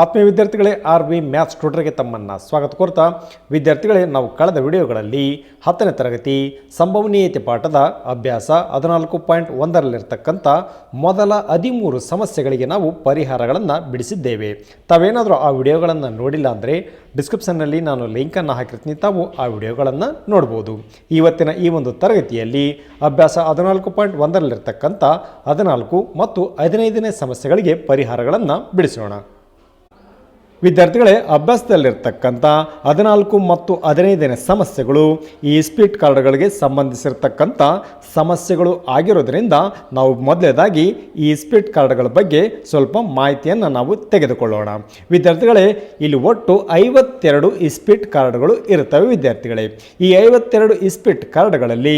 ಆತ್ಮೀಯ ವಿದ್ಯಾರ್ಥಿಗಳೇ, R V maths ಟ್ಯೂಟರ್ಗೆ ತಮ್ಮನ್ನು ಸ್ವಾಗತ ಕೋರ್ತಾ, ವಿದ್ಯಾರ್ಥಿಗಳೇ, ನಾವು ಕಳೆದ ವಿಡಿಯೋಗಳಲ್ಲಿ ಹತ್ತನೇ ತರಗತಿ ಸಂಭವನೀಯತೆ ಪಾಠದ ಅಭ್ಯಾಸ ಹದಿನಾಲ್ಕು ಪಾಯಿಂಟ್ ಒಂದರಲ್ಲಿರ್ತಕ್ಕಂಥ ಮೊದಲ ಹದಿಮೂರು ಸಮಸ್ಯೆಗಳಿಗೆ ನಾವು ಪರಿಹಾರಗಳನ್ನು ಬಿಡಿಸಿದ್ದೇವೆ. ತಾವೇನಾದರೂ ಆ ವಿಡಿಯೋಗಳನ್ನು ನೋಡಿಲ್ಲ ಅಂದರೆ ಡಿಸ್ಕ್ರಿಪ್ಷನ್ನಲ್ಲಿ ನಾನು ಲಿಂಕನ್ನು ಹಾಕಿರ್ತೀನಿ, ತಾವು ಆ ವಿಡಿಯೋಗಳನ್ನು ನೋಡ್ಬೋದು. ಇವತ್ತಿನ ಈ ಒಂದು ತರಗತಿಯಲ್ಲಿ ಅಭ್ಯಾಸ ಹದಿನಾಲ್ಕು ಪಾಯಿಂಟ್ ಒಂದರಲ್ಲಿರ್ತಕ್ಕಂಥ ಹದಿನಾಲ್ಕು ಮತ್ತು ಹದಿನೈದನೇ ಸಮಸ್ಯೆಗಳಿಗೆ ಪರಿಹಾರಗಳನ್ನು ಬಿಡಿಸೋಣ. ವಿದ್ಯಾರ್ಥಿಗಳೇ, ಅಭ್ಯಾಸದಲ್ಲಿರ್ತಕ್ಕಂಥ ಹದಿನಾಲ್ಕು ಮತ್ತು ಹದಿನೈದನೇ ಸಮಸ್ಯೆಗಳು ಈ ಸ್ಪೀಡ್ ಕಾರ್ಡ್ಗಳಿಗೆ ಸಂಬಂಧಿಸಿರ್ತಕ್ಕಂಥ ಸಮಸ್ಯೆಗಳು ಆಗಿರೋದ್ರಿಂದ ನಾವು ಮೊದಲೇದಾಗಿ ಈ ಸ್ಪೀಡ್ ಕಾರ್ಡ್ಗಳ ಬಗ್ಗೆ ಸ್ವಲ್ಪ ಮಾಹಿತಿಯನ್ನು ನಾವು ತೆಗೆದುಕೊಳ್ಳೋಣ. ವಿದ್ಯಾರ್ಥಿಗಳೇ, ಇಲ್ಲಿ ಒಟ್ಟು ಐವತ್ತೆರಡು ಇಸ್ಪೀಟ್ ಕಾರ್ಡ್ಗಳು ಇರ್ತವೆ ವಿದ್ಯಾರ್ಥಿಗಳೇ. ಈ ಐವತ್ತೆರಡು ಇಸ್ಪೀಟ್ ಕಾರ್ಡ್ಗಳಲ್ಲಿ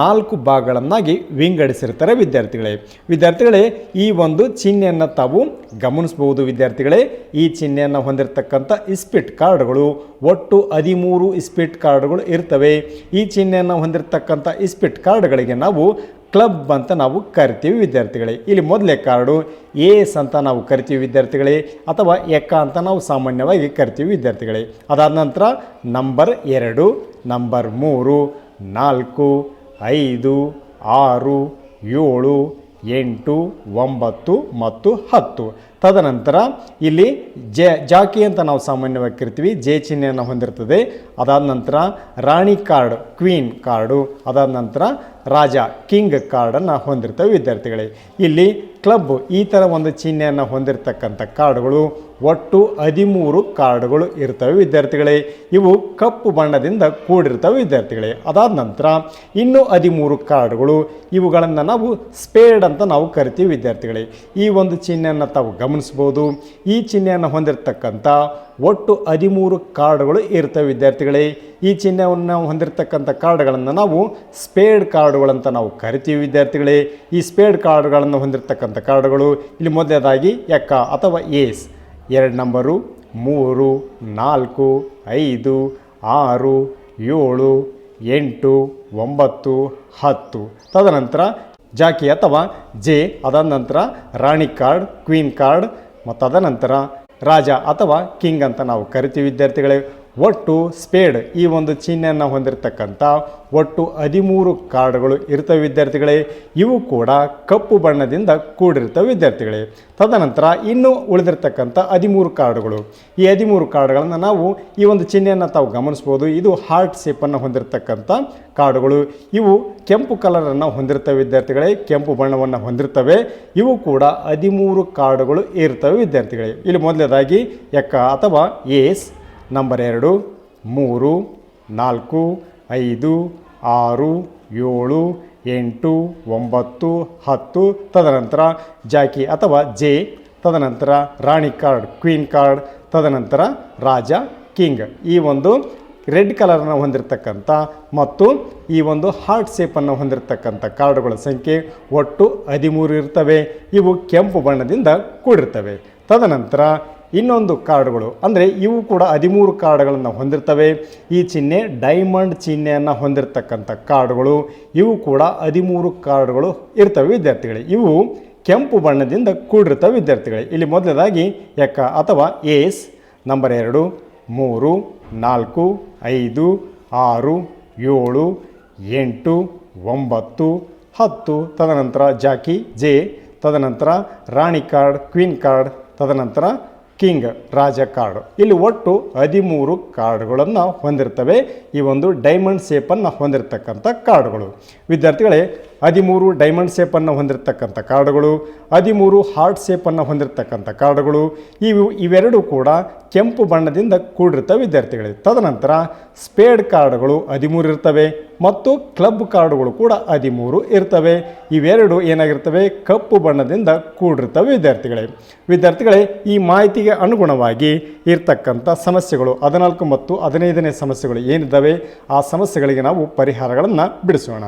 ನಾಲ್ಕು ಭಾಗಗಳನ್ನಾಗಿ ವಿಂಗಡಿಸಿರ್ತಾರೆ ವಿದ್ಯಾರ್ಥಿಗಳೇ. ವಿದ್ಯಾರ್ಥಿಗಳೇ, ಈ ಒಂದು ಚಿಹ್ನೆಯನ್ನು ತಾವು ಗಮನಿಸಬಹುದು ವಿದ್ಯಾರ್ಥಿಗಳೇ. ಈ ಚಿಹ್ನೆಯನ್ನು ಹೊಂದಿರತಕ್ಕಂಥ ಇಸ್ಪಿಟ್ ಕಾರ್ಡ್ಗಳು ಒಟ್ಟು ಹದಿಮೂರು ಇಸ್ಪಿಟ್ ಕಾರ್ಡ್ಗಳು ಇರ್ತವೆ. ಈ ಚಿಹ್ನೆಯನ್ನು ಹೊಂದಿರತಕ್ಕಂಥ ಇಸ್ಪಿಟ್ ಕಾರ್ಡ್ಗಳಿಗೆ ನಾವು ಕ್ಲಬ್ ಅಂತ ನಾವು ಕರಿತೀವಿ ವಿದ್ಯಾರ್ಥಿಗಳೇ. ಇಲ್ಲಿ ಮೊದಲೇ ಕಾರ್ಡು ಎಸ್ ಅಂತ ನಾವು ಕರಿತೀವಿ ವಿದ್ಯಾರ್ಥಿಗಳೇ, ಅಥವಾ ಎಕ್ಕ ಅಂತ ನಾವು ಸಾಮಾನ್ಯವಾಗಿ ಕರಿತೀವಿ ವಿದ್ಯಾರ್ಥಿಗಳೇ. ಅದಾದ ನಂತರ ನಂಬರ್ ಎರಡು, ನಂಬರ್ ಮೂರು, ನಾಲ್ಕು, ಐದು, ಆರು, ಏಳು, ಎಂಟು, ಒಂಬತ್ತು ಮತ್ತು ಹತ್ತು. ತದನಂತರ ಇಲ್ಲಿ ಜೆ, ಜಾಕಿ ಅಂತ ನಾವು ಸಾಮಾನ್ಯವಾಗಿ ಕರಿತೀವಿ ಜೆ ಚಿಹ್ನೆಯನ್ನು ಹೊಂದಿರ್ತದೆ. ಅದಾದ ನಂತರ ರಾಣಿ ಕಾರ್ಡ್, ಕ್ವೀನ್ ಕಾರ್ಡು, ಅದಾದ ನಂತರ ರಾಜ ಕಿಂಗ್ ಕಾರ್ಡನ್ನು ಹೊಂದಿರ್ತವೆ ವಿದ್ಯಾರ್ಥಿಗಳೇ. ಇಲ್ಲಿ ಕ್ಲಬ್ ಈ ಥರ ಒಂದು ಚಿಹ್ನೆಯನ್ನು ಹೊಂದಿರತಕ್ಕಂಥ ಕಾರ್ಡ್ಗಳು ಒಟ್ಟು ಹದಿಮೂರು ಕಾರ್ಡ್ಗಳು ಇರ್ತವೆ ವಿದ್ಯಾರ್ಥಿಗಳೇ. ಇವು ಕಪ್ಪು ಬಣ್ಣದಿಂದ ಕೂಡಿರ್ತವೆ ವಿದ್ಯಾರ್ಥಿಗಳೇ. ಅದಾದ ನಂತರ ಇನ್ನೂ ಹದಿಮೂರು ಕಾರ್ಡ್ಗಳು ಇವುಗಳನ್ನು ನಾವು ಸ್ಪೇಡ್ ಅಂತ ನಾವು ಕರಿತೀವಿ ವಿದ್ಯಾರ್ಥಿಗಳೇ. ಈ ಒಂದು ಚಿಹ್ನೆಯನ್ನು ತಾವು ಗಮನಿಸ್ಬೋದು. ಈ ಚಿಹ್ನೆಯನ್ನು ಹೊಂದಿರತಕ್ಕಂಥ ಒಟ್ಟು ಹದಿಮೂರು ಕಾರ್ಡ್ಗಳು ಇರ್ತವೆ ವಿದ್ಯಾರ್ಥಿಗಳೇ. ಈ ಚಿಹ್ನೆಯನ್ನು ಹೊಂದಿರತಕ್ಕಂಥ ಕಾರ್ಡ್ಗಳನ್ನು ನಾವು ಸ್ಪೇಡ್ ಕಾರ್ಡುಗಳಂತ ನಾವು ಕರಿತೀವಿ ವಿದ್ಯಾರ್ಥಿಗಳೇ. ಈ ಸ್ಪೇಡ್ ಕಾರ್ಡ್ಗಳನ್ನು ಹೊಂದಿರತಕ್ಕಂಥ ಕಾರ್ಡ್ಗಳು ಇಲ್ಲಿ ಮೊದಲನೇದಾಗಿ ಎಕ್ಕ ಅಥವಾ ಏಸ್. ಎರಡು ನಂಬರು, ಮೂರು, ನಾಲ್ಕು, ಐದು, ಆರು, ಏಳು, ಎಂಟು, ಒಂಬತ್ತು, ಹತ್ತು. ತದನಂತರ ಜಾಕಿ ಅಥವಾ ಜೆ, ಅದಾದ ನಂತರ ರಾಣಿ ಕಾರ್ಡ್, ಕ್ವೀನ್ ಕಾರ್ಡ್ ಮತ್ತು ಅದನಂತರ ರಾಜ ಅಥವಾ ಕಿಂಗ್ ಅಂತ ನಾವು ಕರಿತೀವಿ ವಿದ್ಯಾರ್ಥಿಗಳೇ. ಒಟ್ಟು ಸ್ಪೇಡ್ ಈ ಒಂದು ಚಿಹ್ನೆಯನ್ನು ಹೊಂದಿರತಕ್ಕಂಥ ಒಟ್ಟು ಹದಿಮೂರು ಕಾರ್ಡ್ಗಳು ಇರ್ತವೆ ವಿದ್ಯಾರ್ಥಿಗಳೇ. ಇವು ಕೂಡ ಕಪ್ಪು ಬಣ್ಣದಿಂದ ಕೂಡಿರ್ತವೆ ವಿದ್ಯಾರ್ಥಿಗಳೇ. ತದನಂತರ ಇನ್ನೂ ಉಳಿದಿರ್ತಕ್ಕಂಥ ಹದಿಮೂರು ಕಾರ್ಡ್ಗಳು. ಈ ಹದಿಮೂರು ಕಾರ್ಡ್ಗಳನ್ನು ನಾವು ಈ ಒಂದು ಚಿಹ್ನೆಯನ್ನು ತಾವು ಗಮನಿಸ್ಬೋದು. ಇದು ಹಾರ್ಟ್ ಶೇಪನ್ನು ಹೊಂದಿರತಕ್ಕಂಥ ಕಾರ್ಡ್ಗಳು. ಇವು ಕೆಂಪು ಕಲರನ್ನು ಹೊಂದಿರ್ತವೆ ವಿದ್ಯಾರ್ಥಿಗಳೇ. ಕೆಂಪು ಬಣ್ಣವನ್ನು ಹೊಂದಿರ್ತವೆ. ಇವು ಕೂಡ ಹದಿಮೂರು ಕಾರ್ಡ್ಗಳು ಇರ್ತವೆ ವಿದ್ಯಾರ್ಥಿಗಳೇ. ಇಲ್ಲಿ ಮೊದಲನೇದಾಗಿ ಎಕ್ಕ ಅಥವಾ ಏಸ್ ನಂಬರ್ ಎರಡು, ಮೂರು, ನಾಲ್ಕು, ಐದು, ಆರು, ಏಳು, ಎಂಟು, ಒಂಬತ್ತು, ಹತ್ತು, ತದನಂತರ ಜಾಕಿ ಅಥವಾ ಜೆ, ತದನಂತರ ರಾಣಿ ಕಾರ್ಡ್, ಕ್ವೀನ್ ಕಾರ್ಡ್, ತದನಂತರ ರಾಜ ಕಿಂಗ್. ಈ ಒಂದು ರೆಡ್ ಕಲರನ್ನು ಹೊಂದಿರತಕ್ಕಂಥ ಮತ್ತು ಈ ಒಂದು ಹಾರ್ಟ್ ಶೇಪನ್ನು ಹೊಂದಿರತಕ್ಕಂಥ ಕಾರ್ಡುಗಳ ಸಂಖ್ಯೆ ಒಟ್ಟು ಹದಿಮೂರು ಇರ್ತವೆ. ಇವು ಕೆಂಪು ಬಣ್ಣದಿಂದ ಕೂಡಿರ್ತವೆ. ತದನಂತರ ಇನ್ನೊಂದು ಕಾರ್ಡ್ಗಳು. ಅಂದರೆ ಇವು ಕೂಡ ಹದಿಮೂರು ಕಾರ್ಡ್ಗಳನ್ನು ಹೊಂದಿರ್ತವೆ. ಈ ಚಿಹ್ನೆ ಡೈಮಂಡ್ ಚಿಹ್ನೆಯನ್ನು ಹೊಂದಿರತಕ್ಕಂಥ ಕಾರ್ಡ್ಗಳು. ಇವು ಕೂಡ ಹದಿಮೂರು ಕಾರ್ಡ್ಗಳು ಇರ್ತವೆ ವಿದ್ಯಾರ್ಥಿಗಳೇ. ಇವು ಕೆಂಪು ಬಣ್ಣದಿಂದ ಕೂಡಿರ್ತವೆ ವಿದ್ಯಾರ್ಥಿಗಳೇ. ಇಲ್ಲಿ ಮೊದಲನೇದಾಗಿ ಎಕ್ಕ ಅಥವಾ ಏಸ್ ನಂಬರ್ ಎರಡು, ಮೂರು, ನಾಲ್ಕು, ಐದು, ಆರು, ಏಳು, ಎಂಟು, ಒಂಬತ್ತು, ಹತ್ತು, ತದನಂತರ ಜಾಕಿ, ಜೆ, ತದನಂತರ ರಾಣಿ ಕಾರ್ಡ್, ಕ್ವೀನ್ ಕಾರ್ಡ್, ತದನಂತರ ಕಿಂಗ್ ರಾಜ ಕಾರ್ಡ್. ಇಲ್ಲಿ ಒಟ್ಟು ಹದಿಮೂರು ಕಾರ್ಡ್ಗಳನ್ನು ಹೊಂದಿರ್ತವೆ. ಈ ಒಂದು ಡೈಮಂಡ್ ಶೇಪನ್ನು ಹೊಂದಿರತಕ್ಕಂಥ ಕಾರ್ಡ್ಗಳು. ವಿದ್ಯಾರ್ಥಿಗಳೇ ಹದಿಮೂರು ಡೈಮಂಡ್ ಶೇಪನ್ನು ಹೊಂದಿರತಕ್ಕಂಥ ಕಾರ್ಡ್ಗಳು ಹದಿಮೂರು ಹಾರ್ಟ್ ಶೇಪನ್ನು ಹೊಂದಿರತಕ್ಕಂಥ ಕಾರ್ಡ್ಗಳು ಇವು ಇವೆರಡೂ ಕೂಡ ಕೆಂಪು ಬಣ್ಣದಿಂದ ಕೂಡಿರ್ತವೆ ವಿದ್ಯಾರ್ಥಿಗಳೇ. ತದನಂತರ ಸ್ಪೇಡ್ ಕಾರ್ಡ್ಗಳು ಹದಿಮೂರು ಇರ್ತವೆ ಮತ್ತು ಕ್ಲಬ್ ಕಾರ್ಡ್ಗಳು ಕೂಡ ಹದಿಮೂರು ಇರ್ತವೆ. ಇವೆರಡು ಏನಾಗಿರ್ತವೆ? ಕಪ್ಪು ಬಣ್ಣದಿಂದ ಕೂಡಿರ್ತವೆ ವಿದ್ಯಾರ್ಥಿಗಳೇ. ವಿದ್ಯಾರ್ಥಿಗಳೇ, ಈ ಮಾಹಿತಿಗೆ ಅನುಗುಣವಾಗಿ ಇರ್ತಕ್ಕಂಥ ಸಮಸ್ಯೆಗಳು, ಹದಿನಾಲ್ಕು ಮತ್ತು ಹದಿನೈದನೇ ಸಮಸ್ಯೆಗಳು ಏನಿದ್ದಾವೆ? ಆ ಸಮಸ್ಯೆಗಳಿಗೆ ನಾವು ಪರಿಹಾರಗಳನ್ನು ಬಿಡಿಸೋಣ.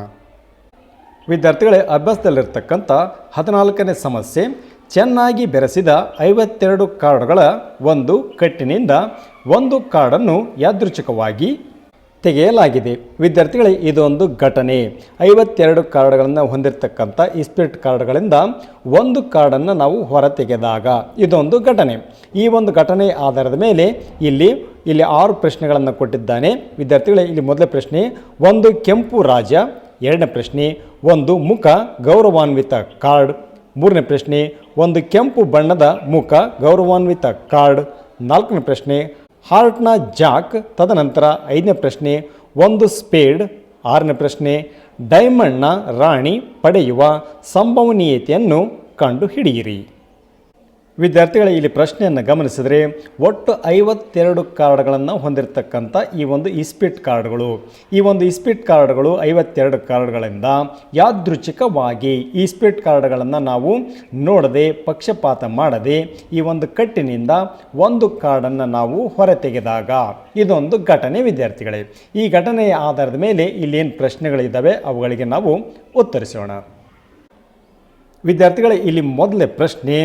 ವಿದ್ಯಾರ್ಥಿಗಳೇ ಅಭ್ಯಾಸದಲ್ಲಿರ್ತಕ್ಕಂಥ ಹದಿನಾಲ್ಕನೇ ಸಮಸ್ಯೆ, ಚೆನ್ನಾಗಿ ಬೆರೆಸಿದ ಐವತ್ತೆರಡು ಕಾರ್ಡ್ಗಳ ಒಂದು ಕಟ್ಟಿನಿಂದ ಒಂದು ಕಾರ್ಡನ್ನು ಯಾದೃಚ್ಛಿಕವಾಗಿ ತೆಗೆಯಲಾಗಿದೆ. ವಿದ್ಯಾರ್ಥಿಗಳೇ, ಇದೊಂದು ಘಟನೆ. ಐವತ್ತೆರಡು ಕಾರ್ಡ್ಗಳನ್ನು ಹೊಂದಿರತಕ್ಕಂಥ ಇಸ್ಪಿಟ್ ಕಾರ್ಡ್ಗಳಿಂದ ಒಂದು ಕಾರ್ಡನ್ನು ನಾವು ಹೊರ ತೆಗೆದಾಗ ಇದೊಂದು ಘಟನೆ. ಈ ಒಂದು ಘಟನೆ ಆಧಾರದ ಮೇಲೆ ಇಲ್ಲಿ ಇಲ್ಲಿ ಆರು ಪ್ರಶ್ನೆಗಳನ್ನು ಕೊಟ್ಟಿದ್ದಾನೆ. ವಿದ್ಯಾರ್ಥಿಗಳೇ, ಇಲ್ಲಿ ಮೊದಲ ಪ್ರಶ್ನೆ, ಒಂದು ಕೆಂಪು ರಾಜ ಎರಡನೇ ಪ್ರಶ್ನೆ, ಒಂದು ಮುಖ ಗೌರವಾನ್ವಿತ ಕಾರ್ಡ್. ಮೂರನೇ ಪ್ರಶ್ನೆ, ಒಂದು ಕೆಂಪು ಬಣ್ಣದ ಮುಖ ಗೌರವಾನ್ವಿತ ಕಾರ್ಡ್. ನಾಲ್ಕನೇ ಪ್ರಶ್ನೆ, ಹಾರ್ಟ್ನ ಜಾಕ್ ತದನಂತರ ಐದನೇ ಪ್ರಶ್ನೆ, ಒಂದು ಸ್ಪೇಡ್. ಆರನೇ ಪ್ರಶ್ನೆ, ಡೈಮಂಡ್ನ ರಾಣಿ ಪಡೆಯುವ ಸಂಭವನೀಯತೆಯನ್ನು ಕಂಡುಹಿಡಿಯಿರಿ. ವಿದ್ಯಾರ್ಥಿಗಳ, ಇಲ್ಲಿ ಪ್ರಶ್ನೆಯನ್ನು ಗಮನಿಸಿದರೆ ಒಟ್ಟು ಐವತ್ತೆರಡು ಕಾರ್ಡ್ಗಳನ್ನು ಹೊಂದಿರತಕ್ಕಂಥ ಈ ಒಂದು ಇಸ್ಪೀಟ್ ಕಾರ್ಡ್ಗಳು. ಈ ಒಂದು ಇಸ್ಪೀಟ್ ಕಾರ್ಡ್ಗಳು ಐವತ್ತೆರಡು ಕಾರ್ಡ್ಗಳಿಂದ ಯಾದೃಚ್ಛಿಕವಾಗಿ ಈ ಇಸ್ಪಿಟ್ ಕಾರ್ಡ್ಗಳನ್ನು ನಾವು ನೋಡದೆ, ಪಕ್ಷಪಾತ ಮಾಡದೆ ಈ ಒಂದು ಕಟ್ಟಿನಿಂದ ಒಂದು ಕಾರ್ಡನ್ನು ನಾವು ಹೊರತೆಗೆದಾಗ ಇದೊಂದು ಘಟನೆ ವಿದ್ಯಾರ್ಥಿಗಳೇ. ಈ ಘಟನೆಯ ಆಧಾರದ ಮೇಲೆ ಇಲ್ಲೇನು ಪ್ರಶ್ನೆಗಳಿದ್ದಾವೆ ಅವುಗಳಿಗೆ ನಾವು ಉತ್ತರಿಸೋಣ. ವಿದ್ಯಾರ್ಥಿಗಳೇ, ಇಲ್ಲಿ ಮೊದಲೇ ಪ್ರಶ್ನೆ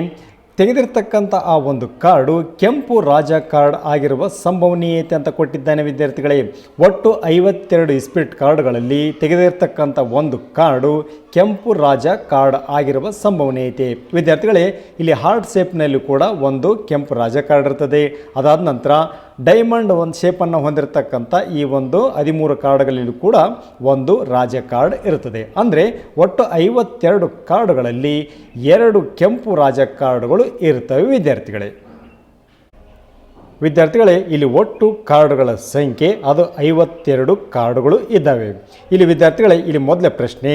ತೆಗೆದಿರ್ತಕ್ಕಂಥ ಆ ಒಂದು ಕಾರ್ಡು ಕೆಂಪು ರಾಜ ಕಾರ್ಡ್ ಆಗಿರುವ ಸಂಭವನೀಯತೆ ಅಂತ ಕೊಟ್ಟಿದ್ದಾನೆ ವಿದ್ಯಾರ್ಥಿಗಳೇ. ಒಟ್ಟು ಐವತ್ತೆರಡು ಇಸ್ಪಿಟ್ ಕಾರ್ಡ್ಗಳಲ್ಲಿ ತೆಗೆದಿರ್ತಕ್ಕಂಥ ಒಂದು ಕಾರ್ಡು ಕೆಂಪು ರಾಜ ಕಾರ್ಡ್ ಆಗಿರುವ ಸಂಭವನೀಯತೆ. ವಿದ್ಯಾರ್ಥಿಗಳೇ, ಇಲ್ಲಿ ಹಾರ್ಟ್ ಶೇಪ್ನಲ್ಲಿ ಕೂಡ ಒಂದು ಕೆಂಪು ರಾಜ ಕಾರ್ಡ್ ಇರ್ತದೆ. ಅದಾದ ನಂತರ ಡೈಮಂಡ್ ಒಂದು ಶೇಪನ್ನು ಹೊಂದಿರತಕ್ಕಂಥ ಈ ಒಂದು ಹದಿಮೂರು ಕಾರ್ಡ್ಗಳಲ್ಲೂ ಕೂಡ ಒಂದು ರಾಜ ಕಾರ್ಡ್ ಇರುತ್ತದೆ. ಅಂದರೆ ಒಟ್ಟು ಐವತ್ತೆರಡು ಕಾರ್ಡ್ಗಳಲ್ಲಿ ಎರಡು ಕೆಂಪು ರಾಜ ಕಾರ್ಡ್ಗಳು ಇರ್ತವೆ ವಿದ್ಯಾರ್ಥಿಗಳೇ. ವಿದ್ಯಾರ್ಥಿಗಳೇ, ಇಲ್ಲಿ ಒಟ್ಟು ಕಾರ್ಡ್ಗಳ ಸಂಖ್ಯೆ ಅದು ಐವತ್ತೆರಡು ಕಾರ್ಡ್ಗಳು ಇದ್ದಾವೆ. ಇಲ್ಲಿ ವಿದ್ಯಾರ್ಥಿಗಳೇ, ಇಲ್ಲಿ ಮೊದಲ ಪ್ರಶ್ನೆ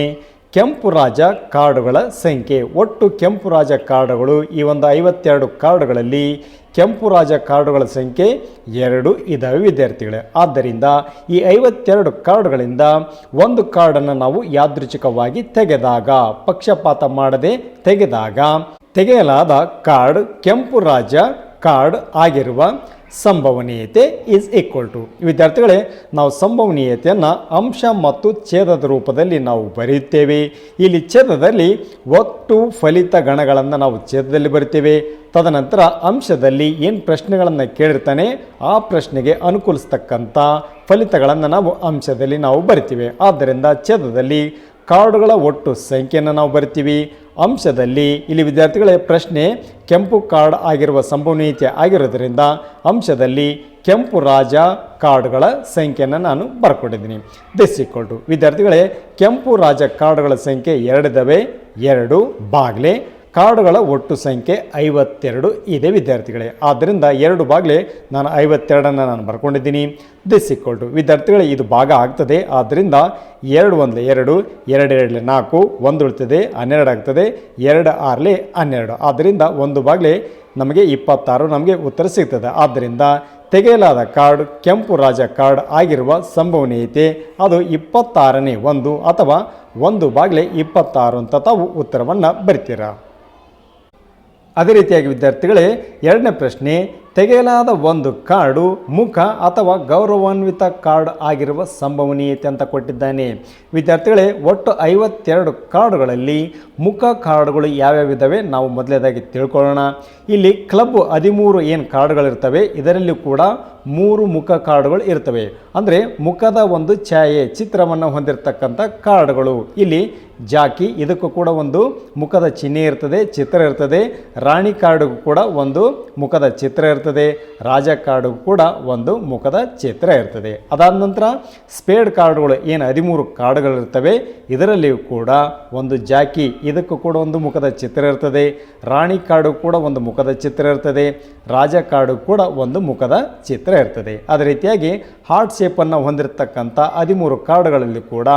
ಕೆಂಪು ರಾಜ ಕಾರ್ಡುಗಳ ಸಂಖ್ಯೆ. ಒಟ್ಟು ಕೆಂಪು ರಾಜ ಕಾರ್ಡುಗಳು ಈ ಒಂದು ಐವತ್ತೆರಡು ಕಾರ್ಡುಗಳಲ್ಲಿ ಕೆಂಪು ರಾಜ ಕಾರ್ಡುಗಳ ಸಂಖ್ಯೆ ಎರಡು ಇದ್ದಾವೆ ವಿದ್ಯಾರ್ಥಿಗಳೇ. ಆದ್ದರಿಂದ ಈ ಐವತ್ತೆರಡು ಕಾರ್ಡ್ಗಳಿಂದ ಒಂದು ಕಾರ್ಡನ್ನು ನಾವು ಯಾದೃಚ್ಛಿಕವಾಗಿ ತೆಗೆದಾಗ, ಪಕ್ಷಪಾತ ಮಾಡದೆ ತೆಗೆದಾಗ, ತೆಗೆಯಲಾದ ಕಾರ್ಡ್ ಕೆಂಪು ರಾಜ ಕಾರ್ಡ್ ಆಗಿರುವ ಸಂಭವನೀಯತೆ ಈಸ್ ಈಕ್ವಲ್ ಟು ವಿದ್ಯಾರ್ಥಿಗಳೇ, ನಾವು ಸಂಭವನೀಯತೆಯನ್ನು ಅಂಶ ಮತ್ತು ಛೇದದ ರೂಪದಲ್ಲಿ ನಾವು ಬರೆಯುತ್ತೇವೆ. ಇಲ್ಲಿ ಛೇದದಲ್ಲಿ ಒಟ್ಟು ಫಲಿತ ಗಣಗಳನ್ನು ನಾವು ಛೇದದಲ್ಲಿ ಬರಿತೇವೆ ತದನಂತರ ಅಂಶದಲ್ಲಿ ಏನು ಪ್ರಶ್ನೆಗಳನ್ನು ಕೇಳಿರ್ತಾನೆ, ಆ ಪ್ರಶ್ನೆಗೆ ಅನುಕೂಲಿಸ್ತಕ್ಕಂಥ ಫಲಿತಗಳನ್ನು ನಾವು ಅಂಶದಲ್ಲಿ ನಾವು ಬರಿತೀವಿ. ಆದ್ದರಿಂದ ಛೇದದಲ್ಲಿ ಕಾರ್ಡುಗಳ ಒಟ್ಟು ಸಂಖ್ಯೆಯನ್ನು ನಾವು ಬರಿತೀವಿ. ಅಂಶದಲ್ಲಿ ಇಲ್ಲಿ ವಿದ್ಯಾರ್ಥಿಗಳ ಪ್ರಶ್ನೆ, ಕೆಂಪು ಕಾರ್ಡ್ ಆಗಿರುವ ಸಂಭವನೀಯತೆ ಆಗಿರೋದ್ರಿಂದ ಅಂಶದಲ್ಲಿ ಕೆಂಪು ರಾಜ ಕಾರ್ಡ್ಗಳ ಸಂಖ್ಯೆಯನ್ನು ನಾನು ಬರ್ಕೊಂಡಿದ್ದೀನಿ. ದಿಸ್ ಈಕ್ವಲ್ ಟು ವಿದ್ಯಾರ್ಥಿಗಳೇ, ಕೆಂಪು ರಾಜ ಕಾರ್ಡ್ಗಳ ಸಂಖ್ಯೆ ಎರಡಿದವೆ, ಎರಡು, ಬಾಗ್ಲೆ ಕಾರ್ಡುಗಳ ಒಟ್ಟು ಸಂಖ್ಯೆ ಐವತ್ತೆರಡು ಇದೆ, ವಿದ್ಯಾರ್ಥಿಗಳೇ. ಆದ್ದರಿಂದ ಎರಡು ಬಾಗಿಲೆ ನಾನು ಐವತ್ತೆರಡನ್ನು ನಾನು ಬರ್ಕೊಂಡಿದ್ದೀನಿ. ದಿಸ್ ಇಕ್ವಲ್ ಟು ವಿದ್ಯಾರ್ಥಿಗಳೇ, ಇದು ಭಾಗ ಆಗ್ತದೆ. ಆದ್ದರಿಂದ ಎರಡು ಒಂದಲೆ ಎರಡು ಎರಡು ಎರಡಲೆ ನಾಲ್ಕು, ಒಂದು ಉಳ್ತದೆ, ಹನ್ನೆರಡು ಆಗ್ತದೆ, ಎರಡು ಆರಲೆ ಹನ್ನೆರಡು. ಆದ್ದರಿಂದ ಒಂದು ಬಾಗ್ಲೆ ನಮಗೆ ಇಪ್ಪತ್ತಾರು ನಮಗೆ ಉತ್ತರ ಸಿಗ್ತದೆ. ಆದ್ದರಿಂದ ತೆಗೆಯಲಾದ ಕಾರ್ಡ್ ಕೆಂಪು ರಾಜ ಕಾರ್ಡ್ ಆಗಿರುವ ಸಂಭವನೀಯತೆ ಅದು ಇಪ್ಪತ್ತಾರನೇ ಒಂದು ಅಥವಾ ಒಂದು ಬಾಗಿಲೆ ಇಪ್ಪತ್ತಾರು ಅಂತ ತಾವು ಉತ್ತರವನ್ನು ಬರಿತೀರಾ? ಅದೇ ರೀತಿಯಾಗಿ ವಿದ್ಯಾರ್ಥಿಗಳೇ ಎರಡನೇ ಪ್ರಶ್ನೆ ತೆಗೆಯಲಾದ ಒಂದು ಕಾರ್ಡು ಮುಖ ಅಥವಾ ಗೌರವಾನ್ವಿತ ಕಾರ್ಡ್ ಆಗಿರುವ ಸಂಭವನೀಯತೆ ಅಂತ ಕೊಟ್ಟಿದ್ದಾನೆ. ವಿದ್ಯಾರ್ಥಿಗಳೇ, ಒಟ್ಟು ಐವತ್ತೆರಡು ಕಾರ್ಡುಗಳಲ್ಲಿ ಮುಖ ಕಾರ್ಡುಗಳು ಯಾವ್ಯಾವಿದ್ದಾವೆ ನಾವು ಮೊದಲೇದಾಗಿ ತಿಳ್ಕೊಳ್ಳೋಣ. ಇಲ್ಲಿ ಕ್ಲಬ್ ಹದಿಮೂರು ಏನು ಕಾರ್ಡ್ಗಳಿರ್ತವೆ ಇದರಲ್ಲಿ ಕೂಡ ಮೂರು ಮುಖ ಕಾರ್ಡ್ಗಳು ಇರ್ತವೆ. ಅಂದರೆ ಮುಖದ ಒಂದು ಛಾಯೆ, ಚಿತ್ರವನ್ನು ಹೊಂದಿರತಕ್ಕಂಥ ಕಾರ್ಡ್ಗಳು ಇಲ್ಲಿ ಜಾಕಿ, ಇದಕ್ಕೂ ಕೂಡ ಒಂದು ಮುಖದ ಚಿಹ್ನೆ ಇರ್ತದೆ, ಚಿತ್ರ ಇರ್ತದೆ. ರಾಣಿ ಕಾರ್ಡ್ಗೂ ಕೂಡ ಒಂದು ಮುಖದ ಚಿತ್ರ ಇರ್ತದೆ. ರಾಜ ಕಾರ್ಡು ಕೂಡ ಒಂದು ಮುಖದ ಚಿತ್ರ ಇರ್ತದೆ. ಅದಾದ ನಂತರ ಸ್ಪೇಡ್ ಕಾರ್ಡ್ಗಳು ಏನು ಹದಿಮೂರು ಕಾರ್ಡ್ಗಳಿರ್ತವೆ. ಇದರಲ್ಲಿಯೂ ಕೂಡ ಒಂದು ಜಾಕಿ, ಇದಕ್ಕೂ ಕೂಡ ಒಂದು ಮುಖದ ಚಿತ್ರ ಇರ್ತದೆ. ರಾಣಿ ಕಾರ್ಡು ಕೂಡ ಒಂದು ಮುಖದ ಚಿತ್ರ ಇರ್ತದೆ. ರಾಜ ಕಾರ್ಡು ಕೂಡ ಒಂದು ಮುಖದ ಚಿತ್ರ ಇರ್ತದೆ. ಅದೇ ರೀತಿಯಾಗಿ ಹಾರ್ಟ್ ಶೇಪನ್ನು ಹೊಂದಿರತಕ್ಕಂಥ ಹದಿಮೂರು ಕಾರ್ಡ್ಗಳಲ್ಲಿ ಕೂಡ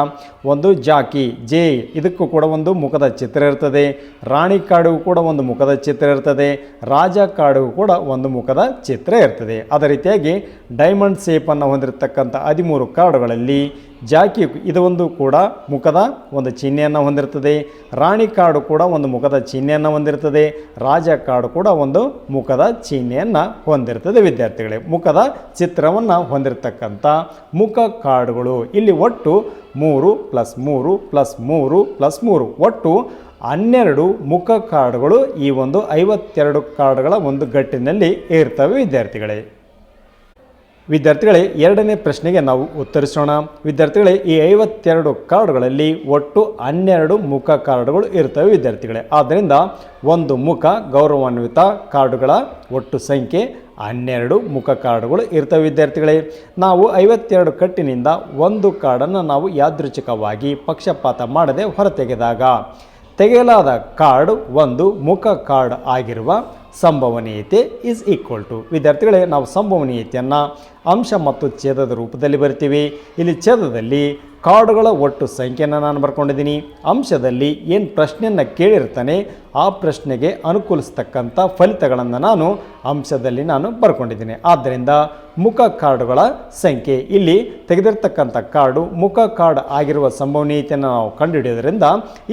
ಒಂದು ಜಾಕಿ, ಜೆ, ಇದಕ್ಕೂ ಕೂಡ ಒಂದು ಮುಖದ ಚಿತ್ರ ಇರ್ತದೆ. ರಾಣಿ ಕಾರ್ಡು ಕೂಡ ಒಂದು ಮುಖದ ಚಿತ್ರ ಇರ್ತದೆ. ರಾಜ ಕಾರ್ಡು ಕೂಡ ಒಂದು ಮುಖದ ಚಿತ್ರ ಇರ್ತದೆ. ಅದೇ ರೀತಿಯಾಗಿ ಡೈಮಂಡ್ ಸೇಪನ್ನು ಹೊಂದಿರತಕ್ಕಂಥ ಹದಿಮೂರು ಕಾರ್ಡುಗಳಲ್ಲಿ ಜಾಕಿ ಇದು ಒಂದು ಕೂಡ ಮುಖದ ಒಂದು ಚಿಹ್ನೆಯನ್ನು ಹೊಂದಿರ್ತದೆ. ರಾಣಿ ಕಾರ್ಡು ಕೂಡ ಒಂದು ಮುಖದ ಚಿಹ್ನೆಯನ್ನು ಹೊಂದಿರ್ತದೆ. ರಾಜ ಕಾರ್ಡು ಕೂಡ ಒಂದು ಮುಖದ ಚಿಹ್ನೆಯನ್ನು ಹೊಂದಿರ್ತದೆ ವಿದ್ಯಾರ್ಥಿಗಳೇ. ಮುಖದ ಚಿತ್ರವನ್ನು ಹೊಂದಿರತಕ್ಕಂಥ ಮುಖ ಕಾರ್ಡುಗಳು ಇಲ್ಲಿ ಒಟ್ಟು ಮೂರು ಪ್ಲಸ್ ಮೂರು ಪ್ಲಸ್ ಮೂರು ಪ್ಲಸ್ ಮೂರು. ಒಟ್ಟು ಹನ್ನೆರಡು ಮುಖ ಕಾರ್ಡ್ಗಳು ಈ ಒಂದು ಐವತ್ತೆರಡು ಕಾರ್ಡ್ಗಳ ಒಂದು ಗಟ್ಟಿನಲ್ಲಿ ಇರ್ತವೆ, ವಿದ್ಯಾರ್ಥಿಗಳೇ. ವಿದ್ಯಾರ್ಥಿಗಳೇ, ಎರಡನೇ ಪ್ರಶ್ನೆಗೆ ನಾವು ಉತ್ತರಿಸೋಣ. ವಿದ್ಯಾರ್ಥಿಗಳೇ, ಈ ಐವತ್ತೆರಡು ಕಾರ್ಡ್ಗಳಲ್ಲಿ ಒಟ್ಟು ಹನ್ನೆರಡು ಮುಖ ಕಾರ್ಡ್ಗಳು ಇರ್ತವೆ, ವಿದ್ಯಾರ್ಥಿಗಳೇ. ಆದ್ದರಿಂದ ಒಂದು ಮುಖ ಗೌರವಾನ್ವಿತ ಕಾರ್ಡುಗಳ ಒಟ್ಟು ಸಂಖ್ಯೆ ಹನ್ನೆರಡು ಮುಖ ಕಾರ್ಡ್ಗಳು ಇರ್ತವೆ, ವಿದ್ಯಾರ್ಥಿಗಳೇ. ನಾವು ಐವತ್ತೆರಡು ಕಟ್ಟಿನಿಂದ ಒಂದು ಕಾರ್ಡನ್ನು ನಾವು ಯಾದೃಚ್ಛಿಕವಾಗಿ ಪಕ್ಷಪಾತ ಮಾಡದೆ ಹೊರತೆಗೆದಾಗ ತೆಗೆಯಲಾದ ಕಾರ್ಡ್ ಒಂದು ಮುಖ ಕಾರ್ಡ್ ಆಗಿರುವ ಸಂಭವನೀಯತೆ ಇಸ್ ಈಕ್ವಲ್ ಟು ವಿದ್ಯಾರ್ಥಿಗಳೇ, ನಾವು ಸಂಭವನೀಯತೆಯನ್ನು ಅಂಶ ಮತ್ತು ಛೇದದ ರೂಪದಲ್ಲಿ ಬರ್ತೀವಿ. ಇಲ್ಲಿ ಛೇದದಲ್ಲಿ ಕಾರ್ಡುಗಳ ಒಟ್ಟು ಸಂಖ್ಯೆಯನ್ನು ನಾನು ಬರ್ಕೊಂಡಿದ್ದೀನಿ. ಅಂಶದಲ್ಲಿ ಏನು ಪ್ರಶ್ನೆಯನ್ನು ಕೇಳಿರ್ತಾನೆ, ಆ ಪ್ರಶ್ನೆಗೆ ಅನುಕೂಲಿಸ್ತಕ್ಕಂಥ ಫಲಿತಗಳನ್ನು ನಾನು ಅಂಶದಲ್ಲಿ ನಾನು ಬರ್ಕೊಂಡಿದ್ದೀನಿ. ಆದ್ದರಿಂದ ಮುಖ ಕಾರ್ಡುಗಳ ಸಂಖ್ಯೆ, ಇಲ್ಲಿ ತೆಗೆದಿರ್ತಕ್ಕಂಥ ಕಾರ್ಡು ಮುಖ ಕಾರ್ಡ್ ಆಗಿರುವ ಸಂಭವನೀಯತೆಯನ್ನು ನಾವು ಕಂಡುಹಿಡಿಯೋದ್ರಿಂದ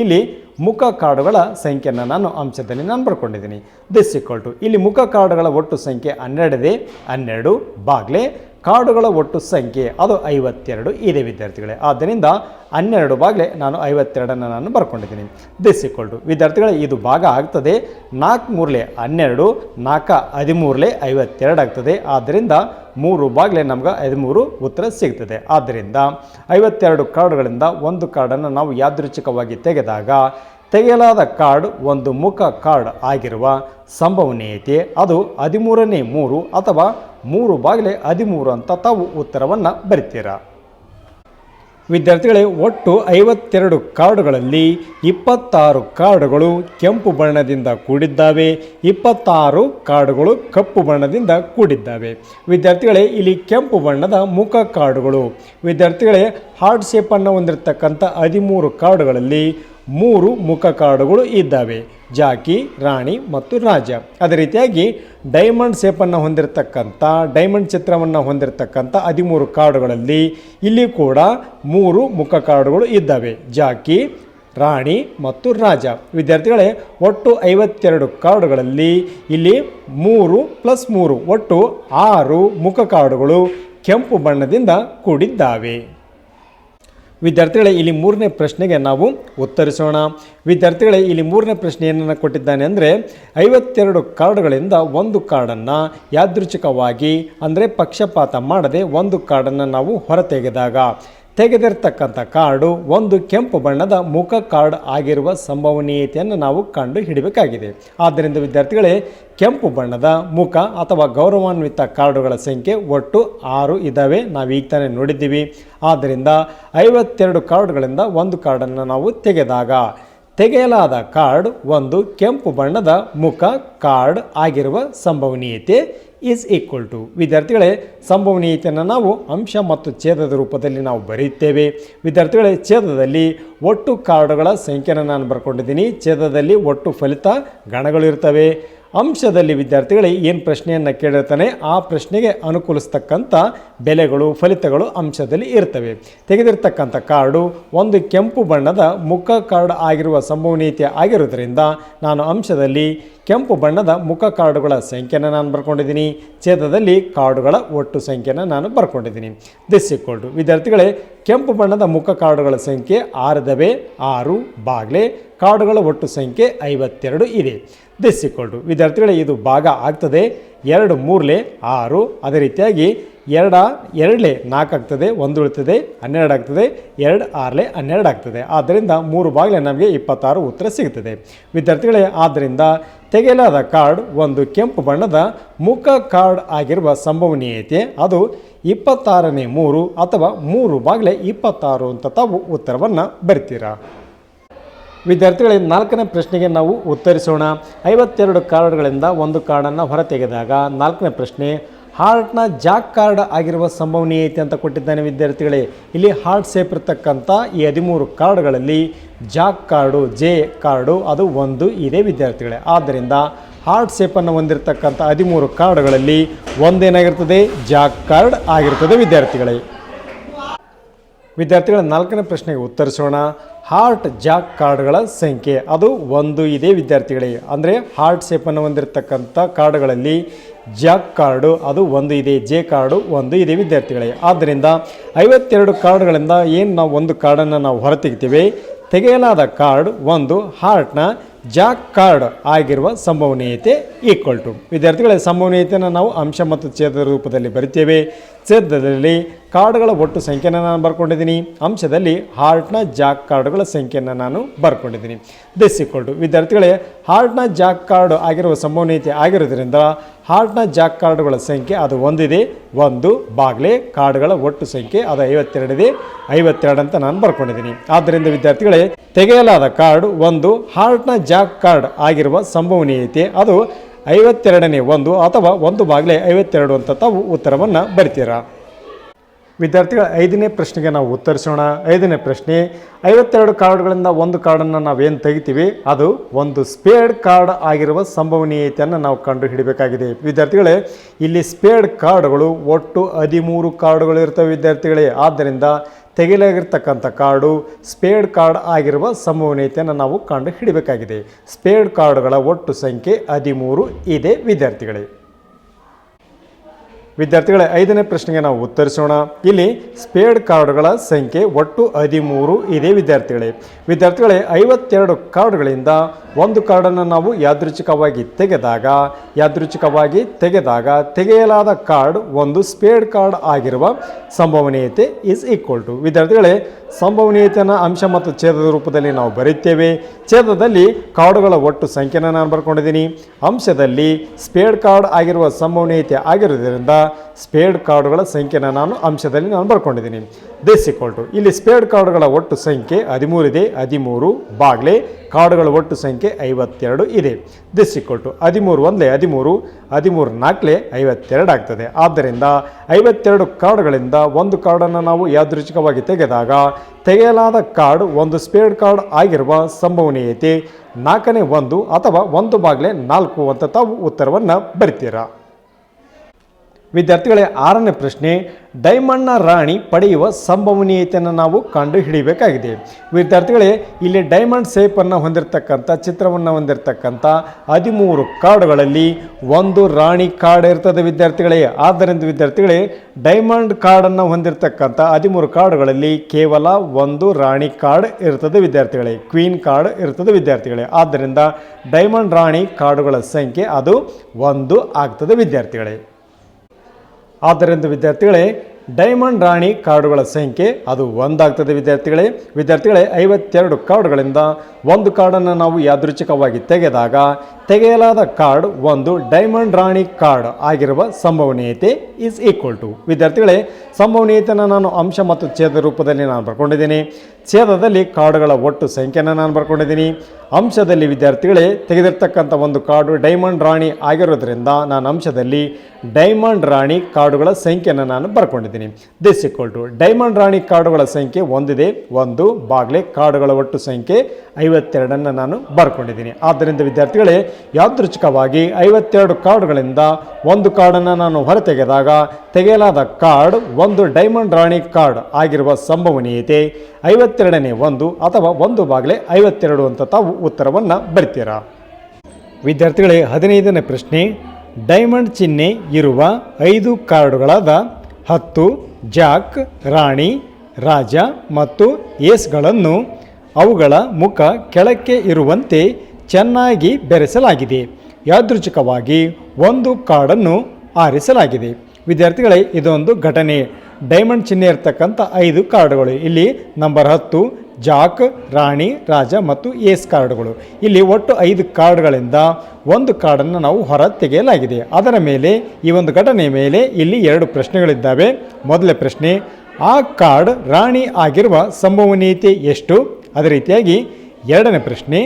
ಇಲ್ಲಿ ಮುಖ ಕಾರ್ಡುಗಳ ಸಂಖ್ಯೆಯನ್ನು ನಾನು ಅಂಶದಲ್ಲಿ ನಾನು ಬರ್ಕೊಂಡಿದ್ದೀನಿ. ದಿಸ್ ಈಕ್ವಲ್ ಟು ಇಲ್ಲಿ ಮುಖ ಕಾರ್ಡುಗಳ ಒಟ್ಟು ಸಂಖ್ಯೆ ಹನ್ನೆರಡಿದೆ. ಹನ್ನೆರಡು ಬಾಗ್ಲೆ ಕಾರ್ಡುಗಳ ಒಟ್ಟು ಸಂಖ್ಯೆ ಅದು ಐವತ್ತೆರಡು ಇದೆ ವಿದ್ಯಾರ್ಥಿಗಳೇ. ಆದ್ದರಿಂದ ಹನ್ನೆರಡು ಬಾಗ್ಲೆ ನಾನು ಐವತ್ತೆರಡನ್ನು ನಾನು ಬರ್ಕೊಂಡಿದ್ದೀನಿ. ದಿಸ್ ಈಕ್ವಲ್ ಟು ವಿದ್ಯಾರ್ಥಿಗಳೇ, ಇದು ಭಾಗ ಆಗ್ತದೆ. ನಾಲ್ಕು ಮೂರಲೆ ಹನ್ನೆರಡು, ನಾಲ್ಕು ಹದಿಮೂರಲೆ ಐವತ್ತೆರಡು ಆಗ್ತದೆ. ಆದ್ದರಿಂದ ಮೂರು ಬಾಗಿಲೇ ನಮ್ಗೆ ಹದಿಮೂರು ಉತ್ತರ ಸಿಗ್ತದೆ. ಆದ್ದರಿಂದ ಐವತ್ತೆರಡು ಕಾರ್ಡ್ಗಳಿಂದ ಒಂದು ಕಾರ್ಡನ್ನು ನಾವು ಯಾದೃಚ್ಛಿಕವಾಗಿ ತೆಗೆದಾಗ ತೆಗೆಯಲಾದ ಕಾರ್ಡ್ ಒಂದು ಮುಖ ಕಾರ್ಡ್ ಆಗಿರುವ ಸಂಭವನೀಯತೆ ಅದು ಹದಿಮೂರನೇ ಮೂರು ಅಥವಾ ಮೂರು ಬಾಗಿಲೆ ಹದಿಮೂರು ಅಂತ ತಾವು ಉತ್ತರವನ್ನು ಬರಿತೀರಾ? ವಿದ್ಯಾರ್ಥಿಗಳೇ, ಒಟ್ಟು ಐವತ್ತೆರಡು ಕಾರ್ಡುಗಳಲ್ಲಿ ಇಪ್ಪತ್ತಾರು ಕಾರ್ಡುಗಳು ಕೆಂಪು ಬಣ್ಣದಿಂದ ಕೂಡಿದ್ದಾವೆ, ಇಪ್ಪತ್ತಾರು ಕಾರ್ಡುಗಳು ಕಪ್ಪು ಬಣ್ಣದಿಂದ ಕೂಡಿದ್ದಾವೆ. ವಿದ್ಯಾರ್ಥಿಗಳೇ, ಇಲ್ಲಿ ಕೆಂಪು ಬಣ್ಣದ ಮುಖ ಕಾರ್ಡುಗಳು. ವಿದ್ಯಾರ್ಥಿಗಳೇ, ಹಾರ್ಟ್ ಶೇಪನ್ನು ಹೊಂದಿರತಕ್ಕಂಥ ಹದಿಮೂರು ಕಾರ್ಡುಗಳಲ್ಲಿ ಮೂರು ಮುಖ ಕಾರ್ಡುಗಳು ಇದ್ದಾವೆ. ಜಾಕಿ, ರಾಣಿ ಮತ್ತು ರಾಜ. ಅದೇ ರೀತಿಯಾಗಿ ಡೈಮಂಡ್ ಸೇಪನ್ನು ಹೊಂದಿರತಕ್ಕಂಥ, ಡೈಮಂಡ್ ಚಿತ್ರವನ್ನು ಹೊಂದಿರತಕ್ಕಂಥ ಹದಿಮೂರು ಕಾರ್ಡುಗಳಲ್ಲಿ ಇಲ್ಲಿ ಕೂಡ ಮೂರು ಮುಖ ಕಾರ್ಡುಗಳು ಇದ್ದಾವೆ. ಜಾಕಿ, ರಾಣಿ ಮತ್ತು ರಾಜ. ವಿದ್ಯಾರ್ಥಿಗಳೇ, ಒಟ್ಟು ಐವತ್ತೆರಡು ಕಾರ್ಡುಗಳಲ್ಲಿ ಇಲ್ಲಿ ಮೂರು ಪ್ಲಸ್ ಮೂರು ಒಟ್ಟು ಆರು ಮುಖ ಕಾರ್ಡುಗಳು ಕೆಂಪು ಬಣ್ಣದಿಂದ ಕೂಡಿದ್ದಾವೆ. ವಿದ್ಯಾರ್ಥಿಗಳೇ, ಇಲ್ಲಿ ಮೂರನೇ ಪ್ರಶ್ನೆಗೆ ನಾವು ಉತ್ತರಿಸೋಣ. ವಿದ್ಯಾರ್ಥಿಗಳೇ, ಇಲ್ಲಿ ಮೂರನೇ ಪ್ರಶ್ನೆ ಏನನ್ನು ಕೊಟ್ಟಿದ್ದಾನೆ ಅಂದರೆ, ಐವತ್ತೆರಡು ಕಾರ್ಡ್ಗಳಿಂದ ಒಂದು ಕಾರ್ಡನ್ನು ಯಾದೃಚ್ಛಿಕವಾಗಿ, ಅಂದರೆ ಪಕ್ಷಪಾತ ಮಾಡದೆ ಒಂದು ಕಾರ್ಡನ್ನು ನಾವು ಹೊರತೆಗೆದಾಗ ತೆಗೆದಿರ್ತಕ್ಕಂಥ ಕಾರ್ಡು ಒಂದು ಕೆಂಪು ಬಣ್ಣದ ಮುಖ ಕಾರ್ಡ್ ಆಗಿರುವ ಸಂಭವನೀಯತೆಯನ್ನು ನಾವು ಕಂಡು ಹಿಡಬೇಕಾಗಿದೆ. ಆದ್ದರಿಂದ ವಿದ್ಯಾರ್ಥಿಗಳೇ, ಕೆಂಪು ಬಣ್ಣದ ಮುಖ ಅಥವಾ ಗೌರವಾನ್ವಿತ ಕಾರ್ಡುಗಳ ಸಂಖ್ಯೆ ಒಟ್ಟು ಆರು ಇದ್ದಾವೆ. ನಾವು ಈಗ ತಾನೇ ನೋಡಿದ್ದೀವಿ. ಆದ್ದರಿಂದ ಐವತ್ತೆರಡು ಕಾರ್ಡ್ಗಳಿಂದ ಒಂದು ಕಾರ್ಡನ್ನು ನಾವು ತೆಗೆದಾಗ, ತೆಗೆಯಲಾದ ಕಾರ್ಡ್ ಒಂದು ಕೆಂಪು ಬಣ್ಣದ ಮುಖ ಕಾರ್ಡ್ ಆಗಿರುವ ಸಂಭವನೀಯತೆ ಈಸ್ ಈಕ್ವಲ್ ಟು ವಿದ್ಯಾರ್ಥಿಗಳೇ, ಸಂಭವನೀಯತೆಯನ್ನು ನಾವು ಅಂಶ ಮತ್ತು ಛೇದದ ರೂಪದಲ್ಲಿ ನಾವು ಬರೆಯುತ್ತೇವೆ. ವಿದ್ಯಾರ್ಥಿಗಳೇ, ಛೇದದಲ್ಲಿ ಒಟ್ಟು ಕಾರ್ಡುಗಳ ಸಂಖ್ಯೆಯನ್ನು ನಾನು ಬರ್ಕೊಂಡಿದ್ದೀನಿ. ಛೇದದಲ್ಲಿ ಒಟ್ಟು ಫಲಿತ ಗಣಗಳಿರ್ತವೆ ಅಂಶದಲ್ಲಿ ವಿದ್ಯಾರ್ಥಿಗಳೇ, ಏನು ಪ್ರಶ್ನೆಯನ್ನು ಕೇಳಿರ್ತಾನೆ, ಆ ಪ್ರಶ್ನೆಗೆ ಅನುಕೂಲಿಸ್ತಕ್ಕಂಥ ಬೆಲೆಗಳು, ಫಲಿತಗಳು ಅಂಶದಲ್ಲಿ ಇರ್ತವೆ. ತೆಗೆದಿರ್ತಕ್ಕಂಥ ಕಾರ್ಡು ಒಂದು ಕೆಂಪು ಬಣ್ಣದ ಮುಖ ಕಾರ್ಡ್ ಆಗಿರುವ ಸಂಭವನೀಯತೆ ಆಗಿರೋದ್ರಿಂದ ನಾನು ಅಂಶದಲ್ಲಿ ಕೆಂಪು ಬಣ್ಣದ ಮುಖ ಕಾರ್ಡುಗಳ ಸಂಖ್ಯೆನ ನಾನು ಬರ್ಕೊಂಡಿದ್ದೀನಿ. ಛೇದದಲ್ಲಿ ಕಾರ್ಡುಗಳ ಒಟ್ಟು ಸಂಖ್ಯೆನ ನಾನು ಬರ್ಕೊಂಡಿದ್ದೀನಿ. ದಿಸ್ ಟು ವಿದ್ಯಾರ್ಥಿಗಳೇ, ಕೆಂಪು ಬಣ್ಣದ ಮುಖ ಕಾರ್ಡುಗಳ ಸಂಖ್ಯೆ ಆರದವೆ ಆರು ಬಾಗ್ಲೆ, ಕಾರ್ಡುಗಳ ಒಟ್ಟು ಸಂಖ್ಯೆ ಐವತ್ತೆರಡು ಇದೆ. ದಿಸ್ ಟು ವಿದ್ಯಾರ್ಥಿಗಳೇ, ಇದು ಭಾಗ ಆಗ್ತದೆ. ಎರಡು ಮೂರಲೆ ಆರು. ಅದೇ ರೀತಿಯಾಗಿ ಎರಡ, ಎರಡಲೆ ನಾಲ್ಕು ಆಗ್ತದೆ, ಒಂದು ಉಳಿತದೆ ಹನ್ನೆರಡು ಆಗ್ತದೆ, ಎರಡು, ಆರಲೆ ಹನ್ನೆರಡು ಆಗ್ತದೆ. ಆದ್ದರಿಂದ ಮೂರು ಬಾಗಿಲೆ ನಮಗೆ ಇಪ್ಪತ್ತಾರು ಉತ್ತರ ಸಿಗ್ತದೆ ವಿದ್ಯಾರ್ಥಿಗಳೇ, ಆದ್ದರಿಂದ ತೆಗೆಯಲಾದ ಕಾರ್ಡ್ ಒಂದು ಕೆಂಪು ಬಣ್ಣದ ಮುಖ ಕಾರ್ಡ್ ಆಗಿರುವ ಸಂಭವನೀಯತೆ, ಅದು ಇಪ್ಪತ್ತಾರನೇ ಮೂರು ಅಥವಾ ಮೂರು ಬಾಗಿಲೆ ಇಪ್ಪತ್ತಾರು ಅಂತ ತಾವು ಉತ್ತರವನ್ನು ಬರ್ತೀರಾ? ವಿದ್ಯಾರ್ಥಿಗಳಿಗೆ ನಾಲ್ಕನೇ ಪ್ರಶ್ನೆಗೆ ನಾವು ಉತ್ತರಿಸೋಣ. ಐವತ್ತೆರಡು ಕಾರ್ಡ್ಗಳಿಂದ ಒಂದು ಕಾರ್ಡನ್ನು ಹೊರತೆಗೆದಾಗ ನಾಲ್ಕನೇ ಪ್ರಶ್ನೆ ಹಾರ್ಟ್ನ ಜಾಕ್ ಕಾರ್ಡ್ ಆಗಿರುವ ಸಂಭವನೀಯತೆ ಅಂತ ಕೊಟ್ಟಿದ್ದಾನೆ ವಿದ್ಯಾರ್ಥಿಗಳೇ. ಇಲ್ಲಿ ಹಾರ್ಟ್ ಸೇಪ್ ಇರತಕ್ಕಂಥ ಈ ಹದಿಮೂರು ಕಾರ್ಡ್ಗಳಲ್ಲಿ ಜಾಕ್ ಕಾರ್ಡು, ಜೆ ಕಾರ್ಡು ಅದು ಒಂದು ಇದೆ ವಿದ್ಯಾರ್ಥಿಗಳೇ. ಆದ್ದರಿಂದ ಹಾರ್ಟ್ ಸೇಪನ್ನು ಹೊಂದಿರತಕ್ಕಂಥ ಹದಿಮೂರು ಕಾರ್ಡ್ಗಳಲ್ಲಿ ಒಂದೇನಾಗಿರ್ತದೆ? ಜಾಕ್ ಕಾರ್ಡ್ ಆಗಿರ್ತದೆ ವಿದ್ಯಾರ್ಥಿಗಳೇ. ವಿದ್ಯಾರ್ಥಿಗಳ ನಾಲ್ಕನೇ ಪ್ರಶ್ನೆಗೆ ಉತ್ತರಿಸೋಣ. ಹಾರ್ಟ್ ಜಾಕ್ ಕಾರ್ಡ್ಗಳ ಸಂಖ್ಯೆ. ಅದು ಒಂದು ಇದೆ ವಿದ್ಯಾರ್ಥಿಗಳಿಗೆ ಅಂದರೆ ಹಾರ್ಟ್ ಶೇಪನ್ನು ಹೊಂದಿರತಕ್ಕಂಥ ಕಾರ್ಡ್ಗಳಲ್ಲಿ ಜಾಕ್ ಕಾರ್ಡು ಅದು ಒಂದು ಇದೆ ಜೆ ಕಾರ್ಡು ಒಂದು ಇದೆ ವಿದ್ಯಾರ್ಥಿಗಳಿಗೆ ಆದ್ದರಿಂದ ಐವತ್ತೆರಡು ಕಾರ್ಡ್ಗಳಿಂದ ಏನು ನಾವು ಒಂದು ಕಾರ್ಡನ್ನು ನಾವು ಹೊರತೆಗಿತೀವಿ? ತೆಗೆಯಲಾದ ಕಾರ್ಡ್ ಒಂದು ಹಾರ್ಟ್ನ ಜಾಕ್ ಕಾರ್ಡ್ ಆಗಿರುವ ಸಂಭವನೀಯತೆ ಈಕ್ವಲ್ ಟು ವಿದ್ಯಾರ್ಥಿಗಳ ಸಂಭವನೀಯತೆಯನ್ನು ನಾವು ಅಂಶ ಮತ್ತು ಛೇದದ ರೂಪದಲ್ಲಿ ಬರಿತೇವೆ. ಛೇದದಲ್ಲಿ ಕಾರ್ಡ್ಗಳ ಒಟ್ಟು ಸಂಖ್ಯೆಯನ್ನು ನಾನು ಬರ್ಕೊಂಡಿದ್ದೀನಿ. ಅಂಶದಲ್ಲಿ ಹಾರ್ಟ್ನ ಜಾಕ್ ಕಾರ್ಡ್ಗಳ ಸಂಖ್ಯೆಯನ್ನು ನಾನು ಬರ್ಕೊಂಡಿದ್ದೀನಿ. ದಿಸ್ ಈಕ್ವಲ್ ಟು ವಿದ್ಯಾರ್ಥಿಗಳೇ, ಹಾರ್ಟ್ನ ಜಾಕ್ ಕಾರ್ಡ್ ಆಗಿರುವ ಸಂಭವನೀಯತೆ ಆಗಿರೋದ್ರಿಂದ ಹಾರ್ಟ್ನ ಜಾಕ್ ಕಾರ್ಡ್ಗಳ ಸಂಖ್ಯೆ ಅದು ಒಂದಿದೆ. ಒಂದು, ಬಾಗ್ಲೆ, ಕಾರ್ಡ್ಗಳ ಒಟ್ಟು ಸಂಖ್ಯೆ ಅದು ಐವತ್ತೆರಡಿದೆ ಐವತ್ತೆರಡು ಅಂತ ನಾನು ಬರ್ಕೊಂಡಿದ್ದೀನಿ. ಆದ್ದರಿಂದ ವಿದ್ಯಾರ್ಥಿಗಳೇ, ತೆಗೆಯಲಾದ ಕಾರ್ಡ್ ಒಂದು, ಹಾರ್ಟ್ನ ಜಾಕ್ ಕಾರ್ಡ್ ಆಗಿರುವ ಸಂಭವನೀಯತೆ ಅದು ಐವತ್ತೆರಡನೇ ಒಂದು ಅಥವಾ ಒಂದು ಬಾಗಿಲೆ ಐವತ್ತೆರಡು ಅಂತ ತಾವು ಉತ್ತರವನ್ನು ಬರ್ತೀರಾ? ವಿದ್ಯಾರ್ಥಿಗಳ ಐದನೇ ಪ್ರಶ್ನೆಗೆ ನಾವು ಉತ್ತರಿಸೋಣ. ಐದನೇ ಪ್ರಶ್ನೆ, ಐವತ್ತೆರಡು ಕಾರ್ಡ್ಗಳಿಂದ ಒಂದು ಕಾರ್ಡನ್ನು ನಾವೇನು ತೆಗಿತೀವಿ? ಅದು ಒಂದು ಸ್ಪೇಡ್ ಕಾರ್ಡ್ ಆಗಿರುವ ಸಂಭವನೀಯತೆಯನ್ನು ನಾವು ಕಂಡು ಹಿಡಿಬೇಕಾಗಿದೆ ವಿದ್ಯಾರ್ಥಿಗಳೇ, ಇಲ್ಲಿ ಸ್ಪೇಡ್ ಕಾರ್ಡ್ಗಳು ಒಟ್ಟು ಹದಿಮೂರು ಕಾರ್ಡ್ಗಳು ಇರ್ತವೆ ವಿದ್ಯಾರ್ಥಿಗಳೇ. ಆದ್ದರಿಂದ ತೆಗೆಯಲಾಗಿರ್ತಕ್ಕಂಥ ಕಾರ್ಡು ಸ್ಪೇಡ್ ಕಾರ್ಡ್ ಆಗಿರುವ ಸಂಭವನೀಯತೆಯನ್ನು ನಾವು ಕಂಡು ಹಿಡಿಬೇಕಾಗಿದೆ. ಸ್ಪೇಡ್ ಕಾರ್ಡ್ಗಳ ಒಟ್ಟು ಸಂಖ್ಯೆ ಹದಿಮೂರು ಇದೆ, ವಿದ್ಯಾರ್ಥಿಗಳೇ. ವಿದ್ಯಾರ್ಥಿಗಳ, ಐದನೇ ಪ್ರಶ್ನೆಗೆ ನಾವು ಉತ್ತರಿಸೋಣ. ಇಲ್ಲಿ ಸ್ಪೇಡ್ ಕಾರ್ಡ್ಗಳ ಸಂಖ್ಯೆ ಒಟ್ಟು ಹದಿಮೂರು ಇದೆ ವಿದ್ಯಾರ್ಥಿಗಳೇ. ವಿದ್ಯಾರ್ಥಿಗಳೇ, ಐವತ್ತೆರಡು ಕಾರ್ಡ್ಗಳಿಂದ ಒಂದು ಕಾರ್ಡನ್ನು ನಾವು ಯಾದೃಚ್ಛಿಕವಾಗಿ ತೆಗೆದಾಗ ಯಾದೃಚ್ಛಿಕವಾಗಿ ತೆಗೆದಾಗ ತೆಗೆಯಲಾದ ಕಾರ್ಡ್ ಒಂದು ಸ್ಪೇಡ್ ಕಾರ್ಡ್ ಆಗಿರುವ ಸಂಭವನೀಯತೆ ಇಸ್ ಈಕ್ವಲ್ ಟು ವಿದ್ಯಾರ್ಥಿಗಳೇ, ಸಂಭವನೀಯತೆಯನ್ನು ಅಂಶ ಮತ್ತು ಛೇದದ ರೂಪದಲ್ಲಿ ನಾವು ಬರೀತೇವೆ ಛೇದದಲ್ಲಿ ಕಾರ್ಡುಗಳ ಒಟ್ಟು ಸಂಖ್ಯೆನ ನಾನು ಬರ್ಕೊಂಡಿದ್ದೀನಿ. ಅಂಶದಲ್ಲಿ ಸ್ಪೇಡ್ ಕಾರ್ಡ್ ಆಗಿರುವ ಸಂಭವನೀಯತೆ ಆಗಿರೋದ್ರಿಂದ ಸ್ಪೇಡ್ ಕಾರ್ಡುಗಳ ಸಂಖ್ಯೆನ ನಾನು ಅಂಶದಲ್ಲಿ ನಾನು ಬರ್ಕೊಂಡಿದ್ದೀನಿ. ದಿಸ್ ಈಕ್ವಲ್ ಟು ಇಲ್ಲಿ ಸ್ಪೇಡ್ ಕಾರ್ಡುಗಳ ಒಟ್ಟು ಸಂಖ್ಯೆ ಹದಿಮೂರಿದೆ ಹದಿಮೂರು ಬಾಗ್ಲೆ ಕಾರ್ಡುಗಳ ಒಟ್ಟು ಸಂಖ್ಯೆ ಐವತ್ತೆರಡು ಇದೆ. ದಿಸ್ ಈಕ್ವಲ್ ಟು ಹದಿಮೂರು ಒಂದಲೇ ಹದಿಮೂರು ಹದಿಮೂರು ನಾಲ್ಕಲೆ ಐವತ್ತೆರಡು ಆಗ್ತದೆ. ಆದ್ದರಿಂದ ಐವತ್ತೆರಡು ಕಾರ್ಡ್ಗಳಿಂದ ಒಂದು ಕಾರ್ಡನ್ನು ನಾವು ಯಾದೃಚ್ಛಿಕವಾಗಿ ತೆಗೆದಾಗ ತೆಗೆಯಲಾದ ಕಾರ್ಡ್ ಒಂದು ಸ್ಪೇಡ್ ಕಾರ್ಡ್ ಆಗಿರುವ ಸಂಭವನೀಯತೆ ನಾಲ್ಕನೇ ಒಂದು ಅಥವಾ ಒಂದು ಬಾಗ್ಲೆ ನಾಲ್ಕು ಅಂತ ತಾವು ಉತ್ತರವನ್ನು ಬರಿತೀರಾ? ವಿದ್ಯಾರ್ಥಿಗಳೇ, ಆರನೇ ಪ್ರಶ್ನೆ, ಡೈಮಂಡ್ನ ರಾಣಿ ಪಡೆಯುವ ಸಂಭವನೀಯತೆಯನ್ನು ನಾವು ಕಂಡು ಹಿಡಿಯಬೇಕಾಗಿದೆ ವಿದ್ಯಾರ್ಥಿಗಳೇ, ಇಲ್ಲಿ ಡೈಮಂಡ್ ಸೇಪನ್ನು ಹೊಂದಿರತಕ್ಕಂಥ, ಚಿತ್ರವನ್ನು ಹೊಂದಿರತಕ್ಕಂಥ ಹದಿಮೂರು ಕಾರ್ಡ್ಗಳಲ್ಲಿ ಒಂದು ರಾಣಿ ಕಾರ್ಡ್ ಇರ್ತದೆ ವಿದ್ಯಾರ್ಥಿಗಳೇ. ಆದ್ದರಿಂದ ವಿದ್ಯಾರ್ಥಿಗಳೇ, ಡೈಮಂಡ್ ಕಾರ್ಡನ್ನು ಹೊಂದಿರತಕ್ಕಂಥ ಹದಿಮೂರು ಕಾರ್ಡ್ಗಳಲ್ಲಿ ಕೇವಲ ಒಂದು ರಾಣಿ ಕಾರ್ಡ್ ಇರ್ತದೆ ವಿದ್ಯಾರ್ಥಿಗಳೇ. ಕ್ವೀನ್ ಕಾರ್ಡ್ ಇರ್ತದೆ ವಿದ್ಯಾರ್ಥಿಗಳೇ. ಆದ್ದರಿಂದ ಡೈಮಂಡ್ ರಾಣಿ ಕಾರ್ಡುಗಳ ಸಂಖ್ಯೆ ಅದು ಒಂದು ಆಗ್ತದೆ ವಿದ್ಯಾರ್ಥಿಗಳೇ. ಆದ್ದರಿಂದ ವಿದ್ಯಾರ್ಥಿಗಳೇ, ಡೈಮಂಡ್ ರಾಣಿ ಕಾರ್ಡುಗಳ ಸಂಖ್ಯೆ ಅದು ಒಂದಾಗ್ತದೆ ವಿದ್ಯಾರ್ಥಿಗಳೇ. ವಿದ್ಯಾರ್ಥಿಗಳೇ, ಐವತ್ತೆರಡು ಕಾರ್ಡ್ಗಳಿಂದ ಒಂದು ಕಾರ್ಡನ್ನು ನಾವು ಯಾದೃಚ್ಛಿಕವಾಗಿ ತೆಗೆದಾಗ, ತೆಗೆಯಲಾದ ಕಾರ್ಡ್ ಒಂದು ಡೈಮಂಡ್ ರಾಣಿ ಕಾರ್ಡ್ ಆಗಿರುವ ಸಂಭವನೀಯತೆ ಈಸ್ ಈಕ್ವಲ್ ಟು ವಿದ್ಯಾರ್ಥಿಗಳೇ, ಸಂಭವನೀಯತೆಯನ್ನು ನಾನು ಅಂಶ ಮತ್ತು ಛೇದ ರೂಪದಲ್ಲಿ ನಾನು ಬರ್ಕೊಂಡಿದ್ದೀನಿ. ಛೇದದಲ್ಲಿ ಕಾರ್ಡ್ಗಳ ಒಟ್ಟು ಸಂಖ್ಯೆಯನ್ನು ನಾನು ಬರ್ಕೊಂಡಿದ್ದೀನಿ. ಅಂಶದಲ್ಲಿ ವಿದ್ಯಾರ್ಥಿಗಳೇ, ತೆಗೆದಿರ್ತಕ್ಕಂಥ ಒಂದು ಕಾರ್ಡು ಡೈಮಂಡ್ ರಾಣಿ ಆಗಿರೋದ್ರಿಂದ ನಾನು ಅಂಶದಲ್ಲಿ ಡೈಮಂಡ್ ರಾಣಿ ಕಾರ್ಡುಗಳ ಸಂಖ್ಯೆಯನ್ನು ನಾನು ಬರ್ಕೊಂಡಿದ್ದೀನಿ. ದಿಸ್ ಇಕ್ವಲ್ ಟು ಡೈಮಂಡ್ ರಾಣಿ ಕಾರ್ಡುಗಳ ಸಂಖ್ಯೆ ಒಂದಿದೆ. ಒಂದು, ಬಾಗ್ಲೆ ಕಾರ್ಡುಗಳ ಒಟ್ಟು ಸಂಖ್ಯೆ ಐವತ್ತೆರಡನ್ನು ನಾನು ಬರ್ಕೊಂಡಿದ್ದೀನಿ. ಆದ್ದರಿಂದ ವಿದ್ಯಾರ್ಥಿಗಳೇ, ಯಾದೃಚ್ಛಿಕವಾಗಿ ಐವತ್ತೆರಡು ಕಾರ್ಡುಗಳಿಂದ ಒಂದು ಕಾರ್ಡನ್ನು ನಾನು ಹೊರತೆಗೆದಾಗ ತೆಗೆಯಲಾದ ಕಾರ್ಡ್ ಒಂದು ಡೈಮಂಡ್ ರಾಣಿ ಕಾರ್ಡ್ ಆಗಿರುವ ಸಂಭವನೀಯತೆ ಐವತ್ತೆರಡನೇ ಒಂದು ಅಥವಾ ಒಂದು ಬಾಗಿಲೆ ಐವತ್ತೆರಡು ಅಂತ ತಾವು ಉತ್ತರವನ್ನು ಬರ್ತೀರಾ? ವಿದ್ಯಾರ್ಥಿಗಳೇ, ಹದಿನೈದನೇ ಪ್ರಶ್ನೆ. ಡೈಮಂಡ್ ಚಿಹ್ನೆ ಇರುವ ಐದು ಕಾರ್ಡುಗಳಾದ ಹತ್ತು, ಜಾಕ್, ರಾಣಿ, ರಾಜ ಮತ್ತು ಏಸ್ಗಳನ್ನು ಅವುಗಳ ಮುಖ ಕೆಳಕ್ಕೆ ಇರುವಂತೆ ಚೆನ್ನಾಗಿ ಬೆರೆಸಲಾಗಿದೆ. ಯಾದೃಚ್ಛಿಕವಾಗಿ ಒಂದು ಕಾರ್ಡನ್ನು ಆರಿಸಲಾಗಿದೆ. ವಿದ್ಯಾರ್ಥಿಗಳೇ, ಇದೊಂದು ಘಟನೆ. ಡೈಮಂಡ್ ಚಿಹ್ನೆ ಇರ್ತಕ್ಕಂಥ ಐದು ಕಾರ್ಡ್ಗಳು. ಇಲ್ಲಿ ನಂಬರ್ ಹತ್ತು, ಜಾಕ್, ರಾಣಿ, ರಾಜ ಮತ್ತು ಏಸ್ ಕಾರ್ಡ್ಗಳು. ಇಲ್ಲಿ ಒಟ್ಟು ಐದು ಕಾರ್ಡ್ಗಳಿಂದ ಒಂದು ಕಾರ್ಡನ್ನು ನಾವು ಹೊರ ತೆಗೆಯಲಾಗಿದೆ. ಅದರ ಮೇಲೆ, ಈ ಒಂದು ಘಟನೆಯ ಮೇಲೆ ಇಲ್ಲಿ ಎರಡು ಪ್ರಶ್ನೆಗಳಿದ್ದಾವೆ. ಮೊದಲ ಪ್ರಶ್ನೆ, ಆ ಕಾರ್ಡ್ ರಾಣಿ ಆಗಿರುವ ಸಂಭವನೀಯತೆ ಎಷ್ಟು? ಅದೇ ರೀತಿಯಾಗಿ ಎರಡನೇ ಪ್ರಶ್ನೆ,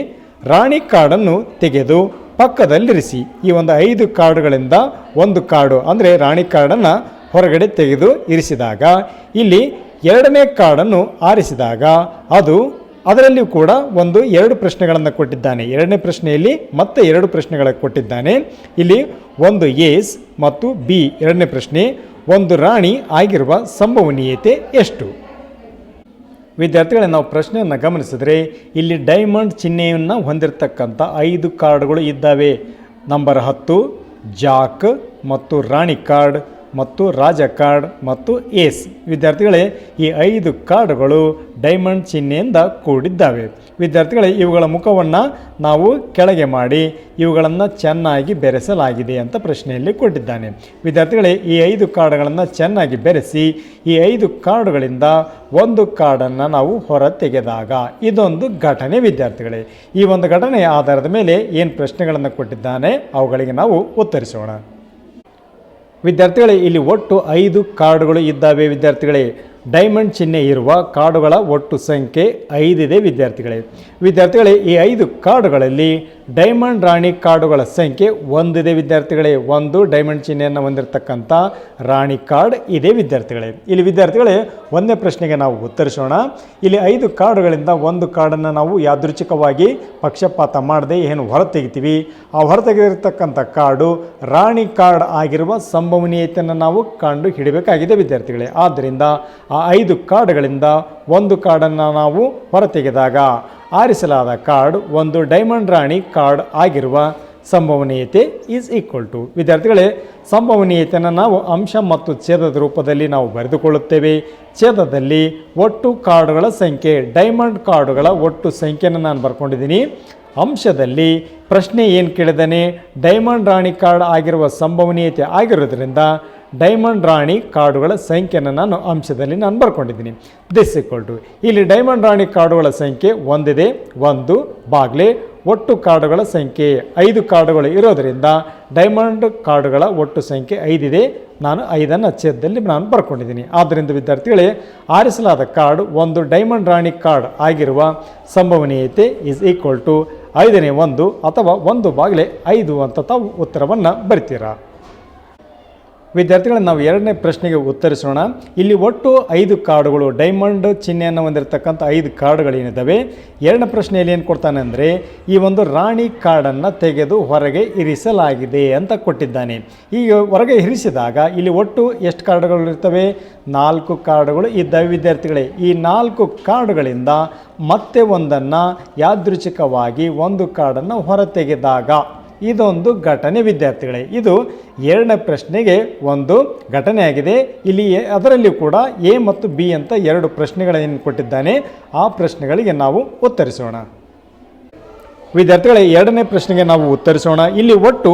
ರಾಣಿ ಕಾರ್ಡನ್ನು ತೆಗೆದು ಪಕ್ಕದಲ್ಲಿರಿಸಿ. ಈ ಒಂದು ಐದು ಕಾರ್ಡ್ಗಳಿಂದ ಒಂದು ಕಾರ್ಡು, ಅಂದರೆ ರಾಣಿ ಕಾರ್ಡನ್ನು ಹೊರಗಡೆ ತೆಗೆದು ಇರಿಸಿದಾಗ, ಇಲ್ಲಿ ಎರಡನೇ ಕಾರ್ಡನ್ನು ಆರಿಸಿದಾಗ, ಅದು ಅದರಲ್ಲಿಯೂ ಕೂಡ ಒಂದು ಎರಡು ಪ್ರಶ್ನೆಗಳನ್ನು ಕೊಟ್ಟಿದ್ದಾನೆ. ಎರಡನೇ ಪ್ರಶ್ನೆಯಲ್ಲಿ ಮತ್ತೆ ಎರಡು ಪ್ರಶ್ನೆಗಳ ಕೊಟ್ಟಿದ್ದಾನೆ. ಇಲ್ಲಿ ಒಂದು ಎಸ್ ಮತ್ತು ಬಿ ಎರಡನೇ ಪ್ರಶ್ನೆ, ಒಂದು ರಾಣಿ ಆಗಿರುವ ಸಂಭವನೀಯತೆ ಎಷ್ಟು? ವಿದ್ಯಾರ್ಥಿಗಳೇ, ನಾವು ಪ್ರಶ್ನೆಯನ್ನು ಗಮನಿಸಿದರೆ, ಇಲ್ಲಿ ಡೈಮಂಡ್ ಚಿಹ್ನೆಯನ್ನು ಹೊಂದಿರತಕ್ಕಂಥ ಐದು ಕಾರ್ಡ್ಗಳು ಇದ್ದಾವೆ. ನಂಬರ್ ಹತ್ತು, ಜಾಕ್ ಮತ್ತು ರಾಣಿ ಕಾರ್ಡ್. ಮತ್ತು ರಾಜ ಕಾರ್ಡ್ ಮತ್ತು ಏಸ್. ವಿದ್ಯಾರ್ಥಿಗಳೇ, ಈ ಐದು ಕಾರ್ಡ್ಗಳು ಡೈಮಂಡ್ ಚಿಹ್ನೆಯಿಂದ ಕೂಡಿದ್ದಾವೆ. ವಿದ್ಯಾರ್ಥಿಗಳೇ, ಇವುಗಳ ಮುಖವನ್ನು ನಾವು ಕೆಳಗೆ ಮಾಡಿ, ಇವುಗಳನ್ನು ಚೆನ್ನಾಗಿ ಬೆರೆಸಲಾಗಿದೆ ಅಂತ ಪ್ರಶ್ನೆಯಲ್ಲಿ ಕೊಟ್ಟಿದ್ದಾನೆ. ವಿದ್ಯಾರ್ಥಿಗಳೇ, ಈ ಐದು ಕಾರ್ಡ್ಗಳನ್ನು ಚೆನ್ನಾಗಿ ಬೆರೆಸಿ, ಈ ಐದು ಕಾರ್ಡ್ಗಳಿಂದ ಒಂದು ಕಾರ್ಡನ್ನು ನಾವು ಹೊರ ತೆಗೆದಾಗ ಇದೊಂದು ಘಟನೆ ವಿದ್ಯಾರ್ಥಿಗಳೇ. ಈ ಒಂದು ಘಟನೆಯ ಆಧಾರದ ಮೇಲೆ ಏನು ಪ್ರಶ್ನೆಗಳನ್ನು ಕೊಟ್ಟಿದ್ದಾನೆ, ಅವುಗಳಿಗೆ ನಾವು ಉತ್ತರಿಸೋಣ. ವಿದ್ಯಾರ್ಥಿಗಳೇ ಇಲ್ಲಿ ಒಟ್ಟು ಐದು ಕಾರ್ಡ್ಗಳು ಇದ್ದಾವೆ ವಿದ್ಯಾರ್ಥಿಗಳೇ. ಡೈಮಂಡ್ ಚಿಹ್ನೆ ಇರುವ ಕಾರ್ಡುಗಳ ಒಟ್ಟು ಸಂಖ್ಯೆ ಐದಿದೆ ವಿದ್ಯಾರ್ಥಿಗಳೇ. ವಿದ್ಯಾರ್ಥಿಗಳೇ, ಈ ಐದು ಕಾರ್ಡುಗಳಲ್ಲಿ ಡೈಮಂಡ್ ರಾಣಿ ಕಾರ್ಡುಗಳ ಸಂಖ್ಯೆ ಒಂದಿದೆ ವಿದ್ಯಾರ್ಥಿಗಳೇ. ಒಂದು ಡೈಮಂಡ್ ಚಿಹ್ನೆಯನ್ನು ಹೊಂದಿರತಕ್ಕಂಥ ರಾಣಿ ಕಾರ್ಡ್ ಇದೆ ವಿದ್ಯಾರ್ಥಿಗಳೇ. ಇಲ್ಲಿ ವಿದ್ಯಾರ್ಥಿಗಳೇ, ಒಂದೇ ಪ್ರಶ್ನೆಗೆ ನಾವು ಉತ್ತರಿಸೋಣ. ಇಲ್ಲಿ ಐದು ಕಾರ್ಡುಗಳಿಂದ ಒಂದು ಕಾರ್ಡನ್ನು ನಾವು ಯಾದೃಚ್ಛಿಕವಾಗಿ ಪಕ್ಷಪಾತ ಮಾಡದೆ ಏನು ಹೊರತೆಗಿತೀವಿ. ಆ ಹೊರತೆಗೆದಿರತಕ್ಕಂಥ ಕಾರ್ಡು ರಾಣಿ ಕಾರ್ಡ್ ಆಗಿರುವ ಸಂಭವನೀಯತೆಯನ್ನು ನಾವು ಕಂಡು ಹಿಡಬೇಕಾಗಿದೆ ವಿದ್ಯಾರ್ಥಿಗಳೇ. ಆದ್ದರಿಂದ ಆ ಐದು ಕಾರ್ಡ್ಗಳಿಂದ ಒಂದು ಕಾರ್ಡನ್ನು ನಾವು ಹೊರತೆಗೆದಾಗ ಆರಿಸಲಾದ ಕಾರ್ಡ್ ಒಂದು ಡೈಮಂಡ್ ರಾಣಿ ಕಾರ್ಡ್ ಆಗಿರುವ ಸಂಭವನೀಯತೆ ಈಸ್ ಈಕ್ವಲ್ ಟು ವಿದ್ಯಾರ್ಥಿಗಳೇ, ಸಂಭವನೀಯತೆಯನ್ನು ನಾವು ಅಂಶ ಮತ್ತು ಛೇದದ ರೂಪದಲ್ಲಿ ನಾವು ಬರೆದುಕೊಳ್ಳುತ್ತೇವೆ. ಛೇದದಲ್ಲಿ ಒಟ್ಟು ಕಾರ್ಡುಗಳ ಸಂಖ್ಯೆ, ಡೈಮಂಡ್ ಕಾರ್ಡುಗಳ ಒಟ್ಟು ಸಂಖ್ಯೆಯನ್ನು ನಾನು ಬರ್ಕೊಂಡಿದ್ದೀನಿ. ಅಂಶದಲ್ಲಿ ಪ್ರಶ್ನೆ ಏನು ಕೇಳಿದಾನೆ ಡೈಮಂಡ್ ರಾಣಿ ಕಾರ್ಡ್ ಆಗಿರುವ ಸಂಭವನೀಯತೆ ಆಗಿರೋದ್ರಿಂದ ಡೈಮಂಡ್ ರಾಣಿ ಕಾರ್ಡುಗಳ ಸಂಖ್ಯೆಯನ್ನು ನಾನು ಅಂಶದಲ್ಲಿ ನಾನು ಬರ್ಕೊಂಡಿದ್ದೀನಿ. ದಿಸ್ ಈಕ್ವಲ್ ಟು ಇಲ್ಲಿ ಡೈಮಂಡ್ ರಾಣಿ ಕಾರ್ಡುಗಳ ಸಂಖ್ಯೆ ಒಂದಿದೆ, ಒಂದು, ಬಾಗ್ಲೆ, ಒಟ್ಟು ಕಾರ್ಡುಗಳ ಸಂಖ್ಯೆ ಐದು ಕಾರ್ಡುಗಳು ಇರೋದರಿಂದ ಡೈಮಂಡ್ ಕಾರ್ಡುಗಳ ಒಟ್ಟು ಸಂಖ್ಯೆ ಐದಿದೆ, ನಾನು ಐದನ್ನು ಛೇದದಲ್ಲಿ ನಾನು ಬರ್ಕೊಂಡಿದ್ದೀನಿ. ಆದ್ದರಿಂದ ವಿದ್ಯಾರ್ಥಿಗಳೇ, ಆರಿಸಲಾದ ಕಾರ್ಡ್ ಒಂದು ಡೈಮಂಡ್ ರಾಣಿ ಕಾರ್ಡ್ ಆಗಿರುವ ಸಂಭವನೀಯತೆ ಇಸ್ ಈಕ್ವಲ್ ಟು ಐದನೇ ಒಂದು ಅಥವಾ ಒಂದು ಬಾಗಿಲೆ ಐದು ಅಂತ ತಾವು ಉತ್ತರವನ್ನು ಬರ್ತೀರಾ? ವಿದ್ಯಾರ್ಥಿಗಳೇ ನಾವು ಎರಡನೇ ಪ್ರಶ್ನೆಗೆ ಉತ್ತರಿಸೋಣ. ಇಲ್ಲಿ ಒಟ್ಟು ಐದು ಕಾರ್ಡುಗಳು, ಡೈಮಂಡ್ ಚಿಹ್ನೆಯನ್ನು ಹೊಂದಿರತಕ್ಕಂಥ ಐದು ಕಾರ್ಡುಗಳೇನಿದ್ದಾವೆ ಎರಡನೇ ಪ್ರಶ್ನೆಯಲ್ಲಿ ಏನು ಕೊಡ್ತಾನೆ ಅಂದರೆ, ಈ ಒಂದು ರಾಣಿ ಕಾರ್ಡನ್ನು ತೆಗೆದು ಹೊರಗೆ ಇರಿಸಲಾಗಿದೆ ಅಂತ ಕೊಟ್ಟಿದ್ದಾನೆ. ಈಗ ಹೊರಗೆ ಇರಿಸಿದಾಗ ಇಲ್ಲಿ ಒಟ್ಟು ಎಷ್ಟು ಕಾರ್ಡುಗಳು ಇರ್ತವೆ? ನಾಲ್ಕು ಕಾರ್ಡುಗಳು ಇದ್ದಾವೆ ವಿದ್ಯಾರ್ಥಿಗಳೇ. ಈ ನಾಲ್ಕು ಕಾರ್ಡುಗಳಿಂದ ಮತ್ತೆ ಒಂದನ್ನು ಯಾದೃಚ್ಛಿಕವಾಗಿ ಒಂದು ಕಾರ್ಡನ್ನು ಹೊರತೆಗೆದಾಗ ಇದೊಂದು ಘಟನೆ, ವಿದ್ಯಾರ್ಥಿಗಳೇ. ಇದು ಎರಡನೇ ಪ್ರಶ್ನೆಗೆ ಒಂದು ಘಟನೆ ಆಗಿದೆ. ಇಲ್ಲಿ ಅದರಲ್ಲಿ ಕೂಡ ಎ ಮತ್ತು ಬಿ ಅಂತ ಎರಡು ಪ್ರಶ್ನೆಗಳನ್ನು ಕೊಟ್ಟಿದ್ದಾನೆ. ಆ ಪ್ರಶ್ನೆಗಳಿಗೆ ನಾವು ಉತ್ತರಿಸೋಣ. ವಿದ್ಯಾರ್ಥಿಗಳೇ, ಎರಡನೇ ಪ್ರಶ್ನೆಗೆ ನಾವು ಉತ್ತರಿಸೋಣ. ಇಲ್ಲಿ ಒಟ್ಟು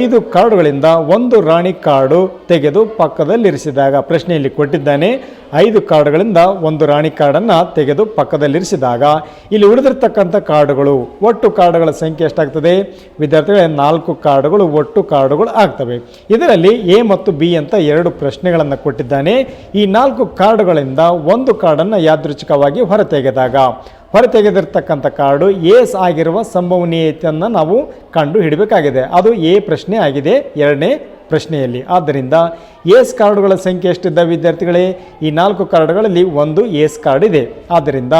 ಐದು ಕಾರ್ಡುಗಳಿಂದ ಒಂದು ರಾಣಿ ಕಾರ್ಡು ತೆಗೆದು ಪಕ್ಕದಲ್ಲಿರಿಸಿದಾಗ ಪ್ರಶ್ನೆಯಲ್ಲಿ ಕೊಟ್ಟಿದ್ದಾನೆ, ಐದು ಕಾರ್ಡುಗಳಿಂದ ಒಂದು ರಾಣಿ ಕಾರ್ಡನ್ನು ತೆಗೆದು ಪಕ್ಕದಲ್ಲಿರಿಸಿದಾಗ ಇಲ್ಲಿ ಉಳಿದಿರ್ತಕ್ಕಂಥ ಕಾರ್ಡುಗಳು ಒಟ್ಟು ಕಾರ್ಡುಗಳ ಸಂಖ್ಯೆ ಎಷ್ಟಾಗ್ತದೆ? ವಿದ್ಯಾರ್ಥಿಗಳೇ, ನಾಲ್ಕು ಕಾರ್ಡುಗಳು ಒಟ್ಟು ಕಾರ್ಡುಗಳು ಆಗ್ತವೆ. ಇದರಲ್ಲಿ ಎ ಮತ್ತು ಬಿ ಅಂತ ಎರಡು ಪ್ರಶ್ನೆಗಳನ್ನು ಕೊಟ್ಟಿದ್ದಾನೆ. ಈ ನಾಲ್ಕು ಕಾರ್ಡುಗಳಿಂದ ಒಂದು ಕಾರ್ಡನ್ನು ಯಾದೃಚ್ಛಿಕವಾಗಿ ಹೊರತೆಗೆದಾಗ ಹೊರತೆಗೆದಿರ್ತಕ್ಕಂಥ ಕಾರ್ಡು ಏಸ್ ಆಗಿರುವ ಸಂಭವನೀಯತೆಯನ್ನು ನಾವು ಕಂಡು ಹಿಡಬೇಕಾಗಿದೆ ಅದು ಎ ಪ್ರಶ್ನೆ ಆಗಿದೆ, ಎರಡನೇ ಪ್ರಶ್ನೆಯಲ್ಲಿ. ಆದ್ದರಿಂದ ಏಸ್ ಕಾರ್ಡುಗಳ ಸಂಖ್ಯೆ ಎಷ್ಟಿದ್ದ ವಿದ್ಯಾರ್ಥಿಗಳೇ? ಈ ನಾಲ್ಕು ಕಾರ್ಡುಗಳಲ್ಲಿ ಒಂದು ಏಸ್ ಕಾರ್ಡ್ ಇದೆ. ಆದ್ದರಿಂದ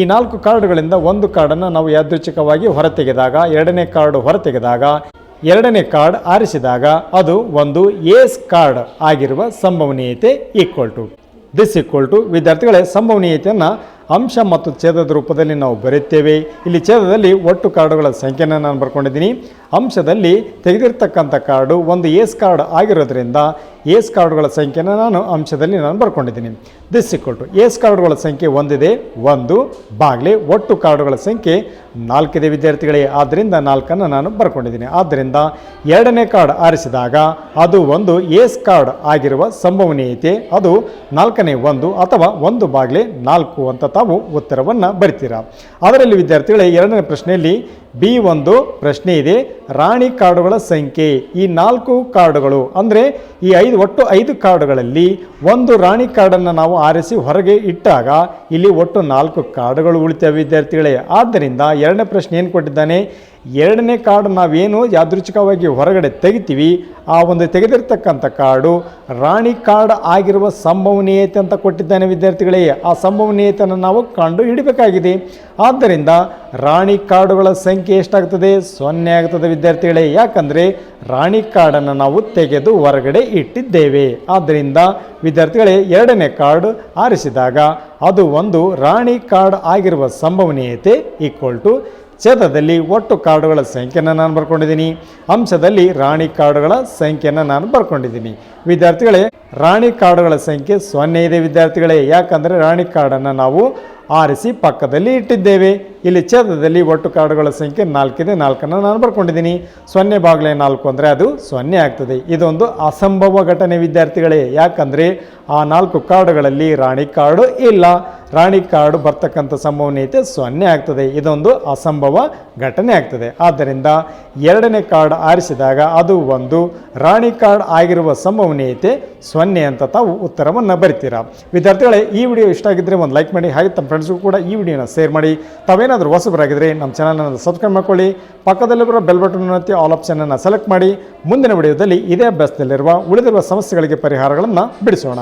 ಈ ನಾಲ್ಕು ಕಾರ್ಡುಗಳಿಂದ ಒಂದು ಕಾರ್ಡನ್ನು ನಾವು ಯಾದೃಚ್ಛಿಕವಾಗಿ ಹೊರತೆಗೆದಾಗ, ಎರಡನೇ ಕಾರ್ಡ್ ಹೊರತೆಗೆದಾಗ, ಎರಡನೇ ಕಾರ್ಡ್ ಆರಿಸಿದಾಗ ಅದು ಒಂದು ಏಸ್ ಕಾರ್ಡ್ ಆಗಿರುವ ಸಂಭವನೀಯತೆ equal to this equal to ವಿದ್ಯಾರ್ಥಿಗಳೇ, ಸಂಭವನೀಯತೆಯನ್ನು ಅಂಶ ಮತ್ತು ಛೇದದ ರೂಪದಲ್ಲಿ ನಾವು ಬರೆಯುತ್ತೇವೆ. ಇಲ್ಲಿ ಛೇದದಲ್ಲಿ ಒಟ್ಟು ಕಾರ್ಡುಗಳ ಸಂಖ್ಯೆಯನ್ನು ನಾನು ಬರ್ಕೊಂಡಿದ್ದೀನಿ. ಅಂಶದಲ್ಲಿ ತೆಗೆದಿರ್ತಕ್ಕಂಥ ಕಾರ್ಡು ಒಂದು ಏಸ್ ಕಾರ್ಡ್ ಆಗಿರೋದ್ರಿಂದ ಏಸ್ ಕಾರ್ಡುಗಳ ಸಂಖ್ಯೆನ ನಾನು ಅಂಶದಲ್ಲಿ ನಾನು ಬರ್ಕೊಂಡಿದ್ದೀನಿ. ದಿಸ್ ಇಕ್ವಲ್ ಟು ಏಸ್ ಕಾರ್ಡುಗಳ ಸಂಖ್ಯೆ ಒಂದಿದೆ, ಒಂದು, ಬಾಗಿಲೆ, ಒಟ್ಟು ಕಾರ್ಡುಗಳ ಸಂಖ್ಯೆ ನಾಲ್ಕಿದೆ ವಿದ್ಯಾರ್ಥಿಗಳೇ ಆದ್ದರಿಂದ ನಾಲ್ಕನ್ನು ನಾನು ಬರ್ಕೊಂಡಿದ್ದೀನಿ. ಆದ್ದರಿಂದ ಎರಡನೇ ಕಾರ್ಡ್ ಆರಿಸಿದಾಗ ಅದು ಒಂದು ಏಸ್ ಕಾರ್ಡ್ ಆಗಿರುವ ಸಂಭವನೀಯತೆ, ಅದು ನಾಲ್ಕನೇ ಒಂದು ಅಥವಾ ಒಂದು ಬಾಗಿಲೆ ನಾಲ್ಕು ಅಂತ ತಾವು ಉತ್ತರವನ್ನು ಬರಿತೀರಾ? ಅದರಲ್ಲಿ ವಿದ್ಯಾರ್ಥಿಗಳೇ ಎರಡನೇ ಪ್ರಶ್ನೆಯಲ್ಲಿ ಬಿ ಒಂದು ಪ್ರಶ್ನೆ ಇದೆ. ರಾಣಿ ಕಾರ್ಡುಗಳ ಸಂಖ್ಯೆ. ಈ ನಾಲ್ಕು ಕಾರ್ಡುಗಳು ಅಂದರೆ ಈ ಐದು, ಒಟ್ಟು ಐದು ಕಾರ್ಡುಗಳಲ್ಲಿ ಒಂದು ರಾಣಿ ಕಾರ್ಡನ್ನು ನಾವು ಆರಿಸಿ ಹೊರಗೆ ಇಟ್ಟಾಗ ಇಲ್ಲಿ ಒಟ್ಟು ನಾಲ್ಕು ಕಾರ್ಡುಗಳು ಉಳಿತವೆ ವಿದ್ಯಾರ್ಥಿಗಳೇ. ಆದ್ದರಿಂದ ಎರಡನೇ ಪ್ರಶ್ನೆ ಏನು ಕೊಟ್ಟಿದ್ದಾನೆ? ಎರಡನೇ ಕಾರ್ಡ್ ನಾವೇನು ಯಾದೃಚ್ಛಿಕವಾಗಿ ಹೊರಗಡೆ ತೆಗಿತೀವಿ, ಆ ಒಂದು ತೆಗೆದಿರ್ತಕ್ಕಂಥ ಕಾರ್ಡು ರಾಣಿ ಕಾರ್ಡ್ ಆಗಿರುವ ಸಂಭವನೀಯತೆ ಅಂತ ಕೊಟ್ಟಿದ್ದಾನೆ ವಿದ್ಯಾರ್ಥಿಗಳೇ. ಆ ಸಂಭವನೀಯತೆಯನ್ನು ನಾವು ಕಂಡು ಹಿಡಬೇಕಾಗಿದೆ. ಆದ್ದರಿಂದ ರಾಣಿ ಕಾರ್ಡುಗಳ ಸಂಖ್ಯೆ ಎಷ್ಟಾಗ್ತದೆ? ಸೊನ್ನೆ ಆಗ್ತದೆ ವಿದ್ಯಾರ್ಥಿಗಳೇ. ಯಾಕಂದರೆ ರಾಣಿ ಕಾರ್ಡನ್ನು ನಾವು ತೆಗೆದು ಹೊರಗಡೆ ಇಟ್ಟಿದ್ದೇವೆ. ಆದ್ದರಿಂದ ವಿದ್ಯಾರ್ಥಿಗಳೇ, ಎರಡನೇ ಕಾರ್ಡ್ ಆರಿಸಿದಾಗ ಅದು ಒಂದು ರಾಣಿ ಕಾರ್ಡ್ ಆಗಿರುವ ಸಂಭವನೀಯತೆ ಈಕ್ವಲ್ ಟು ಛೇದದಲ್ಲಿ ಒಟ್ಟು ಕಾರ್ಡುಗಳ ಸಂಖ್ಯೆಯನ್ನು ನಾನು ಬರ್ಕೊಂಡಿದ್ದೀನಿ. ಅಂಶದಲ್ಲಿ ರಾಣಿ ಕಾರ್ಡುಗಳ ಸಂಖ್ಯೆಯನ್ನು ನಾನು ಬರ್ಕೊಂಡಿದ್ದೀನಿ. ವಿದ್ಯಾರ್ಥಿಗಳೇ, ರಾಣಿ ಕಾರ್ಡುಗಳ ಸಂಖ್ಯೆ ಸೊನ್ನೆ ಇದೆ ವಿದ್ಯಾರ್ಥಿಗಳೇ. ಯಾಕಂದರೆ ರಾಣಿ ಕಾರ್ಡನ್ನು ನಾವು ಆರಿಸಿ ಪಕ್ಕದಲ್ಲಿ ಇಟ್ಟಿದ್ದೇವೆ. ಇಲ್ಲಿ ಛೇದದಲ್ಲಿ ಒಟ್ಟು ಕಾರ್ಡುಗಳ ಸಂಖ್ಯೆ ನಾಲ್ಕಿದೆ, ನಾಲ್ಕನ್ನು ನಾನು ಬರ್ಕೊಂಡಿದ್ದೀನಿ. ಸೊನ್ನೆ ಬಾಗಿಲೆ ನಾಲ್ಕು ಅಂದರೆ ಅದು ಸೊನ್ನೆ ಆಗ್ತದೆ. ಇದೊಂದು ಅಸಂಭವ ಘಟನೆ ವಿದ್ಯಾರ್ಥಿಗಳೇ. ಯಾಕಂದರೆ ಆ ನಾಲ್ಕು ಕಾರ್ಡುಗಳಲ್ಲಿ ರಾಣಿ ಕಾರ್ಡು ಇಲ್ಲ. ರಾಣಿ ಕಾರ್ಡು ಬರ್ತಕ್ಕಂಥ ಸಂಭವನೀಯತೆ ಸೊನ್ನೆ ಆಗ್ತದೆ. ಇದೊಂದು ಅಸಂಭವ ಘಟನೆ ಆಗ್ತದೆ. ಆದ್ದರಿಂದ ಎರಡನೇ ಕಾರ್ಡ್ ಆರಿಸಿದಾಗ ಅದು ಒಂದು ರಾಣಿ ಕಾರ್ಡ್ ಆಗಿರುವ ಸಂಭವನೀಯತೆ ಸೊನ್ನೆ ಅಂತ ತಾವು ಉತ್ತರವನ್ನು ಬರಿತೀರಾ? ವಿದ್ಯಾರ್ಥಿಗಳೇ, ಈ ವಿಡಿಯೋ ಇಷ್ಟ ಆಗಿದ್ದರೆ ಒಂದು ಲೈಕ್ ಮಾಡಿ ಹಾಗೆ ತಮ್ಮ ಫ್ರೆಂಡ್ಸ್ಗೂ ಕೂಡ ಈ ವಿಡಿಯೋನ ಶೇರ್ ಮಾಡಿ. ತಾವೇನಾದರೂ ಹೊಸಬರಾಗಿದ್ದರೆ ನಮ್ಮ ಚಾನಲನ್ನು ಸಬ್ಸ್ಕ್ರೈಬ್ ಮಾಡ್ಕೊಳ್ಳಿ. ಪಕ್ಕದಲ್ಲಿ ಬರೋ ಬೆಲ್ ಬಟನ್ ಒತ್ತಿ ಆಲ್ ಆಪ್ಷನನ್ನು ಸೆಲೆಕ್ಟ್ ಮಾಡಿ. ಮುಂದಿನ ವಿಡಿಯೋದಲ್ಲಿ ಇದೇ ಅಭ್ಯಾಸದಲ್ಲಿರುವ ಉಳಿದಿರುವ ಸಮಸ್ಯೆಗಳಿಗೆ ಪರಿಹಾರಗಳನ್ನು ಬಿಡಿಸೋಣ.